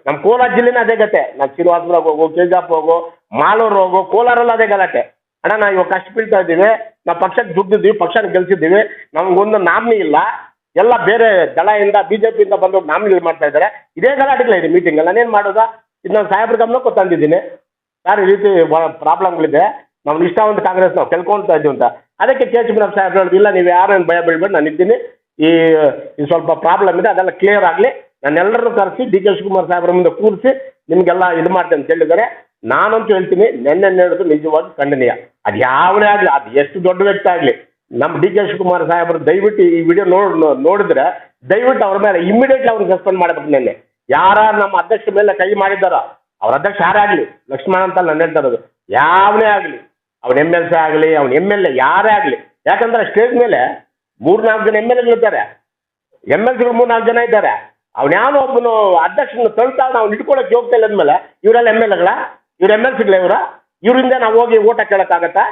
ನಮ್ಮ ಕೋಲಾರ ಜಿಲ್ಲೆನೇ ಅದೇ ಗತೆ. ನಾವು ಶ್ರೀನಿವಾಸಪುರ ಹೋಗು ಕೆಜಾಪ್ ಹೋಗು, ಮಾಲೂರು ಹೋಗು, ಕೋಲಾರಲ್ಲ ಅದೇ ಗಲಾಟೆ. ಅಣ್ಣ, ನಾವು ಇವಾಗ ಕಷ್ಟ ಬೀಳ್ತಾ ಇದ್ದೀವಿ. ನಾವು ಪಕ್ಷಕ್ಕೆ ದುಡ್ಡಿದ್ದೀವಿ ಪಕ್ಷಕ್ಕೆ ಗೆಲ್ಸಿದ್ದೀವಿ. ನಮಗೊಂದು ನಾಮಿನಿ ಇಲ್ಲ. ಎಲ್ಲ ಬೇರೆ ದಳದಿಂದ ಪಿಯಿಂದ ಬಂದು ನಾಮಿನಿ ಮಾಡ್ತಾ ಇದ್ದಾರೆ. ಇದೇ ಗಲಾಟೆಗಳ ಇದೆ ಮೀಟಿಂಗ್ ನಾನೇನು ಮಾಡೋದಾ? ಇದು ನಾನು ಸಾಹೇಬ್ರ ಗಮನಕ್ಕೂ ತಂದಿದ್ದೀನಿ. ಸರ್ ಈ ರೀತಿ ಪ್ರಾಬ್ಲಮ್ಗಳಿದೆ? ನಾವು ನಿಷ್ಠಾವಂತ ಕಾಂಗ್ರೆಸ್ ನಾವು ಕೆಲ್ಕೊಳ್ತಾ ಇದ್ದೀವಿ ಅಂತ. ಅದಕ್ಕೆ ಕೆ ಎಚ್ ಸಾಹೇಬ್ರು ಇಲ್ಲ, ನೀವು ಯಾರೇನು ಭಯ ಬೀಳ್ಬೇಡಿ ನಾನು ಇದ್ದೀನಿ ಈ ಈ ಸ್ವಲ್ಪ ಪ್ರಾಬ್ಲಮ್ ಇದೆ, ಅದೆಲ್ಲ ಕ್ಲಿಯರ್ ಆಗಲಿ. ನಾನೆಲ್ಲರನ್ನು ಕರೆಸಿ ಡಿ ಕೆ ಶಿವಕುಮಾರ್ ಸಾಹೇಬ್ರ ಮುಂದೆ ಕೂರಿಸಿ ನಿಮಗೆಲ್ಲ ಇದು ಮಾಡ್ತೇನೆ ಅಂತ ಹೇಳಿದರೆ ನಾನಂತೂ ಹೇಳ್ತೀನಿ, ನೆನ್ನೆ ಹೇಳೋದು ನಿಜವಾಗಿ ಖಂಡನೀಯ. ಅದು ಯಾವನೇ ಆಗಲಿ, ಅದು ಎಷ್ಟು ದೊಡ್ಡ ವ್ಯಕ್ತಿ ಆಗಲಿ ನಮ್ಮ ಡಿ ಕೆ ಶಿವಕುಮಾರ್ ಸಾಹೇಬರು ದಯವಿಟ್ಟು ಈ ವಿಡಿಯೋ ನೋಡ್, ನೋಡಿದ್ರೆ ದಯವಿಟ್ಟು ಅವ್ರ ಮೇಲೆ ಇಮಿಡಿಯೇಟ್ಲಿ ಅವ್ರಿಗೆ ಸಸ್ಪೆಂಡ್ ಮಾಡಬೇಕು ನಿನ್ನೆ. ಯಾರ ನಮ್ಮ ಅಧ್ಯಕ್ಷ ಮೇಲೆ ಕೈ ಮಾಡಿದ್ದಾರೋ, ಅವ್ರ ಅಧ್ಯಕ್ಷ ಯಾರೇ ಆಗಲಿ, ಲಕ್ಷ್ಮಣ ಅಂತ ನಾನು ಹೇಳ್ತಾ ಇರೋದು. ಯಾವನೇ ಆಗಲಿ, ಅವ್ನ ಎಂ ಎಲ್ ಸಿ ಆಗಲಿ, ಅವ್ನ ಎಂ ಎಲ್ ಎ ಯಾರೇ ಆಗಲಿ, ಯಾಕಂದ್ರೆ ಸ್ಟೇಜ್ ಮೇಲೆ ಮೂರ್ನಾಲ್ಕು ಜನ ಎಂ ಎಲ್ ಎಗಳಿದ್ದಾರೆ ಎಂ ಎಲ್ ಸಿಗಳು ಮೂರ್ನಾಲ್ಕು ಜನ ಇದ್ದಾರೆ. ಅವ್ನು ಯಾವನೋ ಒಬ್ಬನು ಅಧ್ಯಕ್ಷನ ತಳ್ತಾ ನಾವು ಇಟ್ಕೊಳಕ್ ಹೋಗ್ತಾ ಇಲ್ಲ ಅಂದ್ಮೇಲೆ ಇವರೆಲ್ಲ ಎಂ ಎಲ್ ಎಗಳ ಇವ್ರ ಎಂ ಎಲ್ ಸಿಗ್ಲ ಇವರ? ಇವರಿಂದ ನಾವು ಹೋಗಿ ಓಟ ಕೇಳೋಕ್ಕಾಗತ್ತಾ?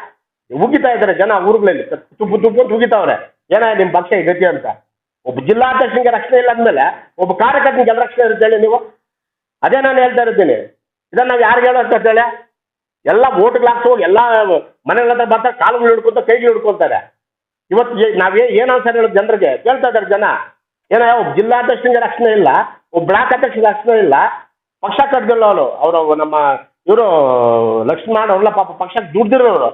ಉಗಿತಾ ಇದ್ದಾರೆ ಜನ ಊರುಗಳಲ್ಲಿ. ತುಪ್ಪು ತುಪ್ಪು ಅಂತ ಏನ ನಿಮ್ಮ ಪಕ್ಷ ಈ ಅಂತ? ಒಬ್ಬ ಜಿಲ್ಲಾಧ್ಯಕ್ಷನಿಗೆ ರಕ್ಷಣೆ ಇಲ್ಲ ಅಂದ್ಮೇಲೆ ಒಬ್ಬ ಕಾರ್ಯಕರ್ತನಿಗೆ ಎಲ್ಲ ರಕ್ಷಣೆ ಇರುತ್ತೆ ಹೇಳಿ ನೀವು? ಅದೇ ನಾನು ಹೇಳ್ತಾ ಇರ್ತೀನಿ. ಇದನ್ನ ನಾವು ಯಾರಿಗೆ ಅಂತ ಹೇಳಿ? ಎಲ್ಲ ಓಟ್ಗಳು ಹೋಗಿ ಎಲ್ಲ ಮನೆಗಳ ಹತ್ರ ಬರ್ತಾರೆ, ಕಾಲುಗಳು ಹಿಡ್ಕೊಂತ ಕೈಗಳು ಹಿಡ್ಕೊಂತಾರೆ. ಇವತ್ತು ನಾವೇ ಏನು ಆನ್ಸರ್ ಹೇಳೋದು ಜನರಿಗೆ? ಕೇಳ್ತಾ ಇದ್ದಾರೆ ಜನ. ಏನೋ, ಒಬ್ಬ ಜಿಲ್ಲಾಧ್ಯಕ್ಷನಿಗೆ ರಕ್ಷಣೆ ಇಲ್ಲ, ಒಬ್ಬ ಬ್ಲಾಕ್ ಅಧ್ಯಕ್ಷ ರಕ್ಷಣೆ ಇಲ್ಲ, ಪಕ್ಷ ಕಟ್ಟದಿಲ್ಲ ಅವರು. ಅವರು ನಮ್ಮ ಇವರು ಲಕ್ಷ್ಮಣ ಅವ್ರಲ್ಲ ಪಾಪ, ಪಕ್ಷಕ್ಕೆ ದುಡ್ದಿರೋರು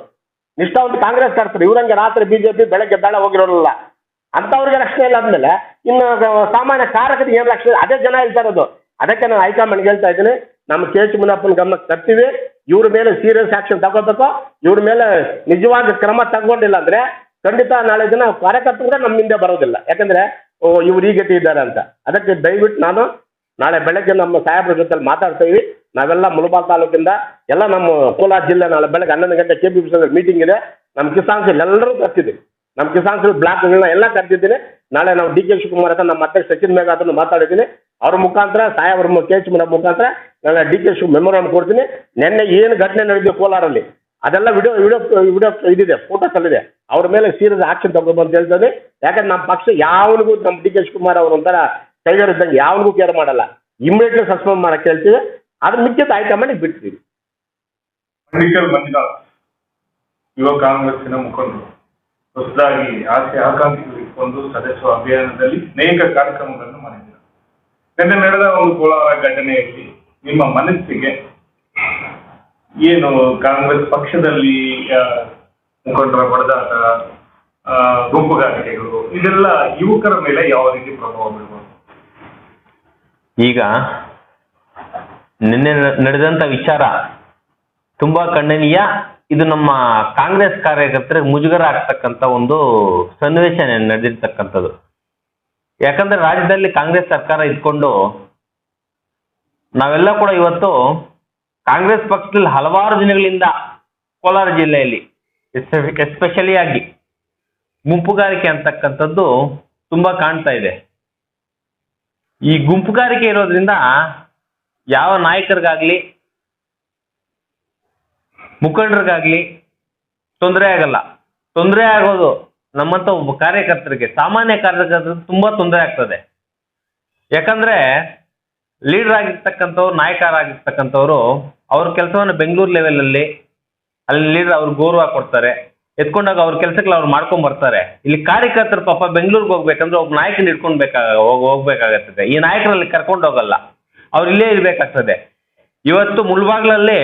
ನಿಷ್ಠಾವಂತ ಕಾಂಗ್ರೆಸ್ ಕಟ್ತಾರೆ ಇವ್ರಂಗೆ ರಾತ್ರಿ ಬಿಜೆಪಿ ಬೆಳಗ್ಗೆ ಬೇಡ ಹೋಗಿರೋಲ್ಲ ಅಂಥವ್ರಿಗೆ ರಕ್ಷಣೆ ಇಲ್ಲ ಆದ್ಮೇಲೆ ಇನ್ನು ಸಾಮಾನ್ಯ ಕಾರಕರಿಗೆ ಏನು ರಕ್ಷಣೆ ಅದೇ ಜನ ಹೇಳ್ತಾ ಇರೋದು. ಅದಕ್ಕೆ ನಾನು ಹೈಕಮಾಂಡ್ ಹೇಳ್ತಾ ಇದ್ದೀನಿ. ನಮ್ಮ ಕೆ ಎಚ್ ಮುನಪ್ಪನ ಗಮನಕ್ಕೆ ತರ್ತೀವಿ. ಇವ್ರ ಮೇಲೆ ಸೀರಿಯಸ್ ಆಕ್ಷನ್ ತಗೋಬೇಕು. ಇವ್ರ ಮೇಲೆ ನಿಜವಾದ ಕ್ರಮ ತಗೊಂಡಿಲ್ಲ ಅಂದ್ರೆ ಖಂಡಿತ ನಾಳೆ ದಿನ ಕಾರ್ಯಕರ್ತರು ಕೂಡ ನಮ್ಮ ಹಿಂದೆ ಬರೋದಿಲ್ಲ ಯಾಕಂದ್ರೆ, ಓ, ಇವ್ರು ಈ ಗತಿ ಇದ್ದಾರೆ ಅಂತ. ಅದಕ್ಕೆ ದಯವಿಟ್ಟು ನಾನು ನಾಳೆ ಬೆಳಗ್ಗೆ ನಮ್ಮ ಸಾಹೇಬ್ರ ಜೊತೆ ಮಾತಾಡ್ತೀವಿ ನಾವೆಲ್ಲ ಮುಳಬಾಲ್ ತಾಲೂಕಿಂದ ಎಲ್ಲ ನಮ್ಮ ಕೋಲಾರ ಜಿಲ್ಲೆ ನಾಳೆ ಬೆಳಗ್ಗೆ ಹನ್ನೊಂದು ಗಂಟೆ ಕೆ ಪಿ ಮೀಟಿಂಗ್ ಇದೆ. ನಮ್ಮ ಕಿಸಾನ್ಸ್ ಎಲ್ಲರೂ ಕರ್ತಿದ್ದೀವಿ. ನಮ್ಮ ಕಿಸಾನ್ಸ್ ಬ್ಲಾಕ್ಗಳನ್ನ ಎಲ್ಲ ಕರ್ತಿದ್ದೀನಿ ನಾಳೆ ನಾವು ಡಿ ಕೆ ಶಿವಕುಮಾರ್ ಹತ್ರ ನಮ್ಮ ಅಧ್ಯಕ್ಷ ಸಚಿನ್ ಮೇಘ ಅದನ್ನು ಮಾತಾಡಿದ್ದೀನಿ. ಅವ್ರ ಮುಖಾಂತರ, ಸಾಹೇಬ್ರ ಕೆ ಎಚ್ ಮುಖಾಂತರ ನಾಳೆ ಡಿ ಕೆ ಶಿವ ಮೆಮೊರಂ ಕೊಡ್ತೀನಿ. ನಿನ್ನೆ ಏನು ಘಟನೆ ನಡೆದಿದೆ ಕೋಲಾರಲ್ಲಿ? ಅದೆಲ್ಲ ವಿಡಿಯೋ ವಿಡಿಯೋ ವಿಡಿಯೋ ಇದಿದೆ ಫೋಟೋಸ್ ಅಲ್ಲಿದೆ. ಅವ್ರ ಮೇಲೆ ಸೀರಿಯಸ್ ಆಕ್ಷನ್ ತಗೊಂಡು ಅಂತ ಹೇಳ್ತದೆ. ಯಾಕಂದ್ರೆ ನಮ್ಮ ಪಕ್ಷ ಯಾವನಿಗೂ, ನಮ್ಮ ಡಿ ಕೆ ಶಿವಕುಮಾರ್ ಅವರು ಒಂಥರ ಟೈಗರ್ ಇದ್ದಂಗೆ ಯಾವನಿಗೂ ಕೇರ್ ಮಾಡಲ್ಲ. ಇಮಿಡಿಯೇಟ್ಲಿ ಸಸ್ಪೆಂಡ್ ಮಾಡಕ್ಕೆ ಹೇಳ್ತೀವಿ. ಅದ್ರ ಮಿಕ್ಕಿದ ಹೈಕಮಾಂಡಿಗೆ ಬಿಡ್ತೀವಿ ಯುವ ಕಾಂಗ್ರೆಸ್ಸಿನ ಮುಖಂಡರು ಹೊಸದಾಗಿ ಆಸೆ ಆಕಾಂಕ್ಷಿಗಳು ಸದಸ್ಯ ಅಭಿಯಾನದಲ್ಲಿ ಅನೇಕ ಕಾರ್ಯಕ್ರಮಗಳನ್ನು ಮಾಡಿದ್ದಾರೆ. ನಿನ್ನೆ ನಡೆದ ಒಂದು ಕೋಲಾರ ಘಟನೆಯಲ್ಲಿ ನಿಮ್ಮ ಮನಸ್ಸಿಗೆ ಏನು ಕಾಂಗ್ರೆಸ್ ಪಕ್ಷದಲ್ಲಿ ಮುಖಂಡರ ಹೊಡೆದಾಟ ಗುಂಪುಗಾರಿಕೆಗಳು, ಇದೆಲ್ಲ ಯುವಕರ ಮೇಲೆ ಯಾವ ರೀತಿ ಪ್ರಭಾವ ಬೀರ್ಬೋದು? ಈಗ ನಿನ್ನೆ ನಡೆದಂತ ವಿಚಾರ ತುಂಬಾ ಖಂಡನೀಯ. ಇದು ನಮ್ಮ ಕಾಂಗ್ರೆಸ್ ಕಾರ್ಯಕರ್ತರಿಗೆ ಮುಜುಗರ ಆಗ್ತಕ್ಕಂಥ ಒಂದು ಸನ್ನಿವೇಶ ನಡೆದಿರ್ತಕ್ಕಂಥದ್ದು. ಯಾಕಂದ್ರೆ ರಾಜ್ಯದಲ್ಲಿ ಕಾಂಗ್ರೆಸ್ ಸರ್ಕಾರ ಇದ್ಕೊಂಡು ನಾವೆಲ್ಲ ಕೂಡ ಇವತ್ತು ಕಾಂಗ್ರೆಸ್ ಪಕ್ಷದಲ್ಲಿ ಹಲವಾರು ದಿನಗಳಿಂದ ಕೋಲಾರ ಜಿಲ್ಲೆಯಲ್ಲಿ ಎಸ್ಪೆಷಲಿ ಆಗಿ ಗುಂಪುಗಾರಿಕೆ ಅಂತಕ್ಕಂಥದ್ದು ತುಂಬಾ ಕಾಣ್ತಾ ಇದೆ. ಈ ಗುಂಪುಗಾರಿಕೆ ಇರೋದ್ರಿಂದ ಯಾವ ನಾಯಕರಿಗಾಗ್ಲಿ, ಮುಖಂಡರಿಗಾಗ್ಲಿ ತೊಂದರೆ ಆಗಲ್ಲ. ತೊಂದರೆ ಆಗೋದು ನಮ್ಮಂತ ಒಬ್ಬ ಕಾರ್ಯಕರ್ತರಿಗೆ, ಸಾಮಾನ್ಯ ಕಾರ್ಯಕರ್ತರಿಗೆ ತುಂಬಾ ತೊಂದರೆ ಆಗ್ತದೆ. ಯಾಕಂದ್ರೆ ಲೀಡರ್ ಆಗಿರ್ತಕ್ಕಂಥವ್ರು, ನಾಯಕರಾಗಿರ್ತಕ್ಕಂಥವ್ರು ಅವ್ರ ಕೆಲಸವನ್ನು ಬೆಂಗಳೂರು ಲೆವೆಲಲ್ಲಿ ಅಲ್ಲಿ ಲೀಡರ್ ಅವ್ರಿಗೆ ಗೌರವ ಕೊಡ್ತಾರೆ. ಎತ್ಕೊಂಡಾಗ ಅವ್ರ ಕೆಲಸಕ್ಕೆ ಅವ್ರು ಮಾಡ್ಕೊಂಡ್ ಬರ್ತಾರೆ. ಇಲ್ಲಿ ಕಾರ್ಯಕರ್ತರು ಪಾಪ ಬೆಂಗಳೂರಿಗೆ ಹೋಗ್ಬೇಕಂದ್ರೆ ಒಬ್ಬ ನಾಯಕನ ಹಿಡ್ಕೊಂಡ್ಬೇಕಾಗ ಹೋಗ್, ಹೋಗ್ಬೇಕಾಗತ್ತದೆ. ಈ ನಾಯಕರಲ್ಲಿ ಕರ್ಕೊಂಡು ಹೋಗಲ್ಲ. ಅವ್ರು ಇಲ್ಲೇ ಇರ್ಬೇಕಾಗ್ತದೆ. ಇವತ್ತು ಮುಳ್ಬಾಗ್ಲಲ್ಲಿ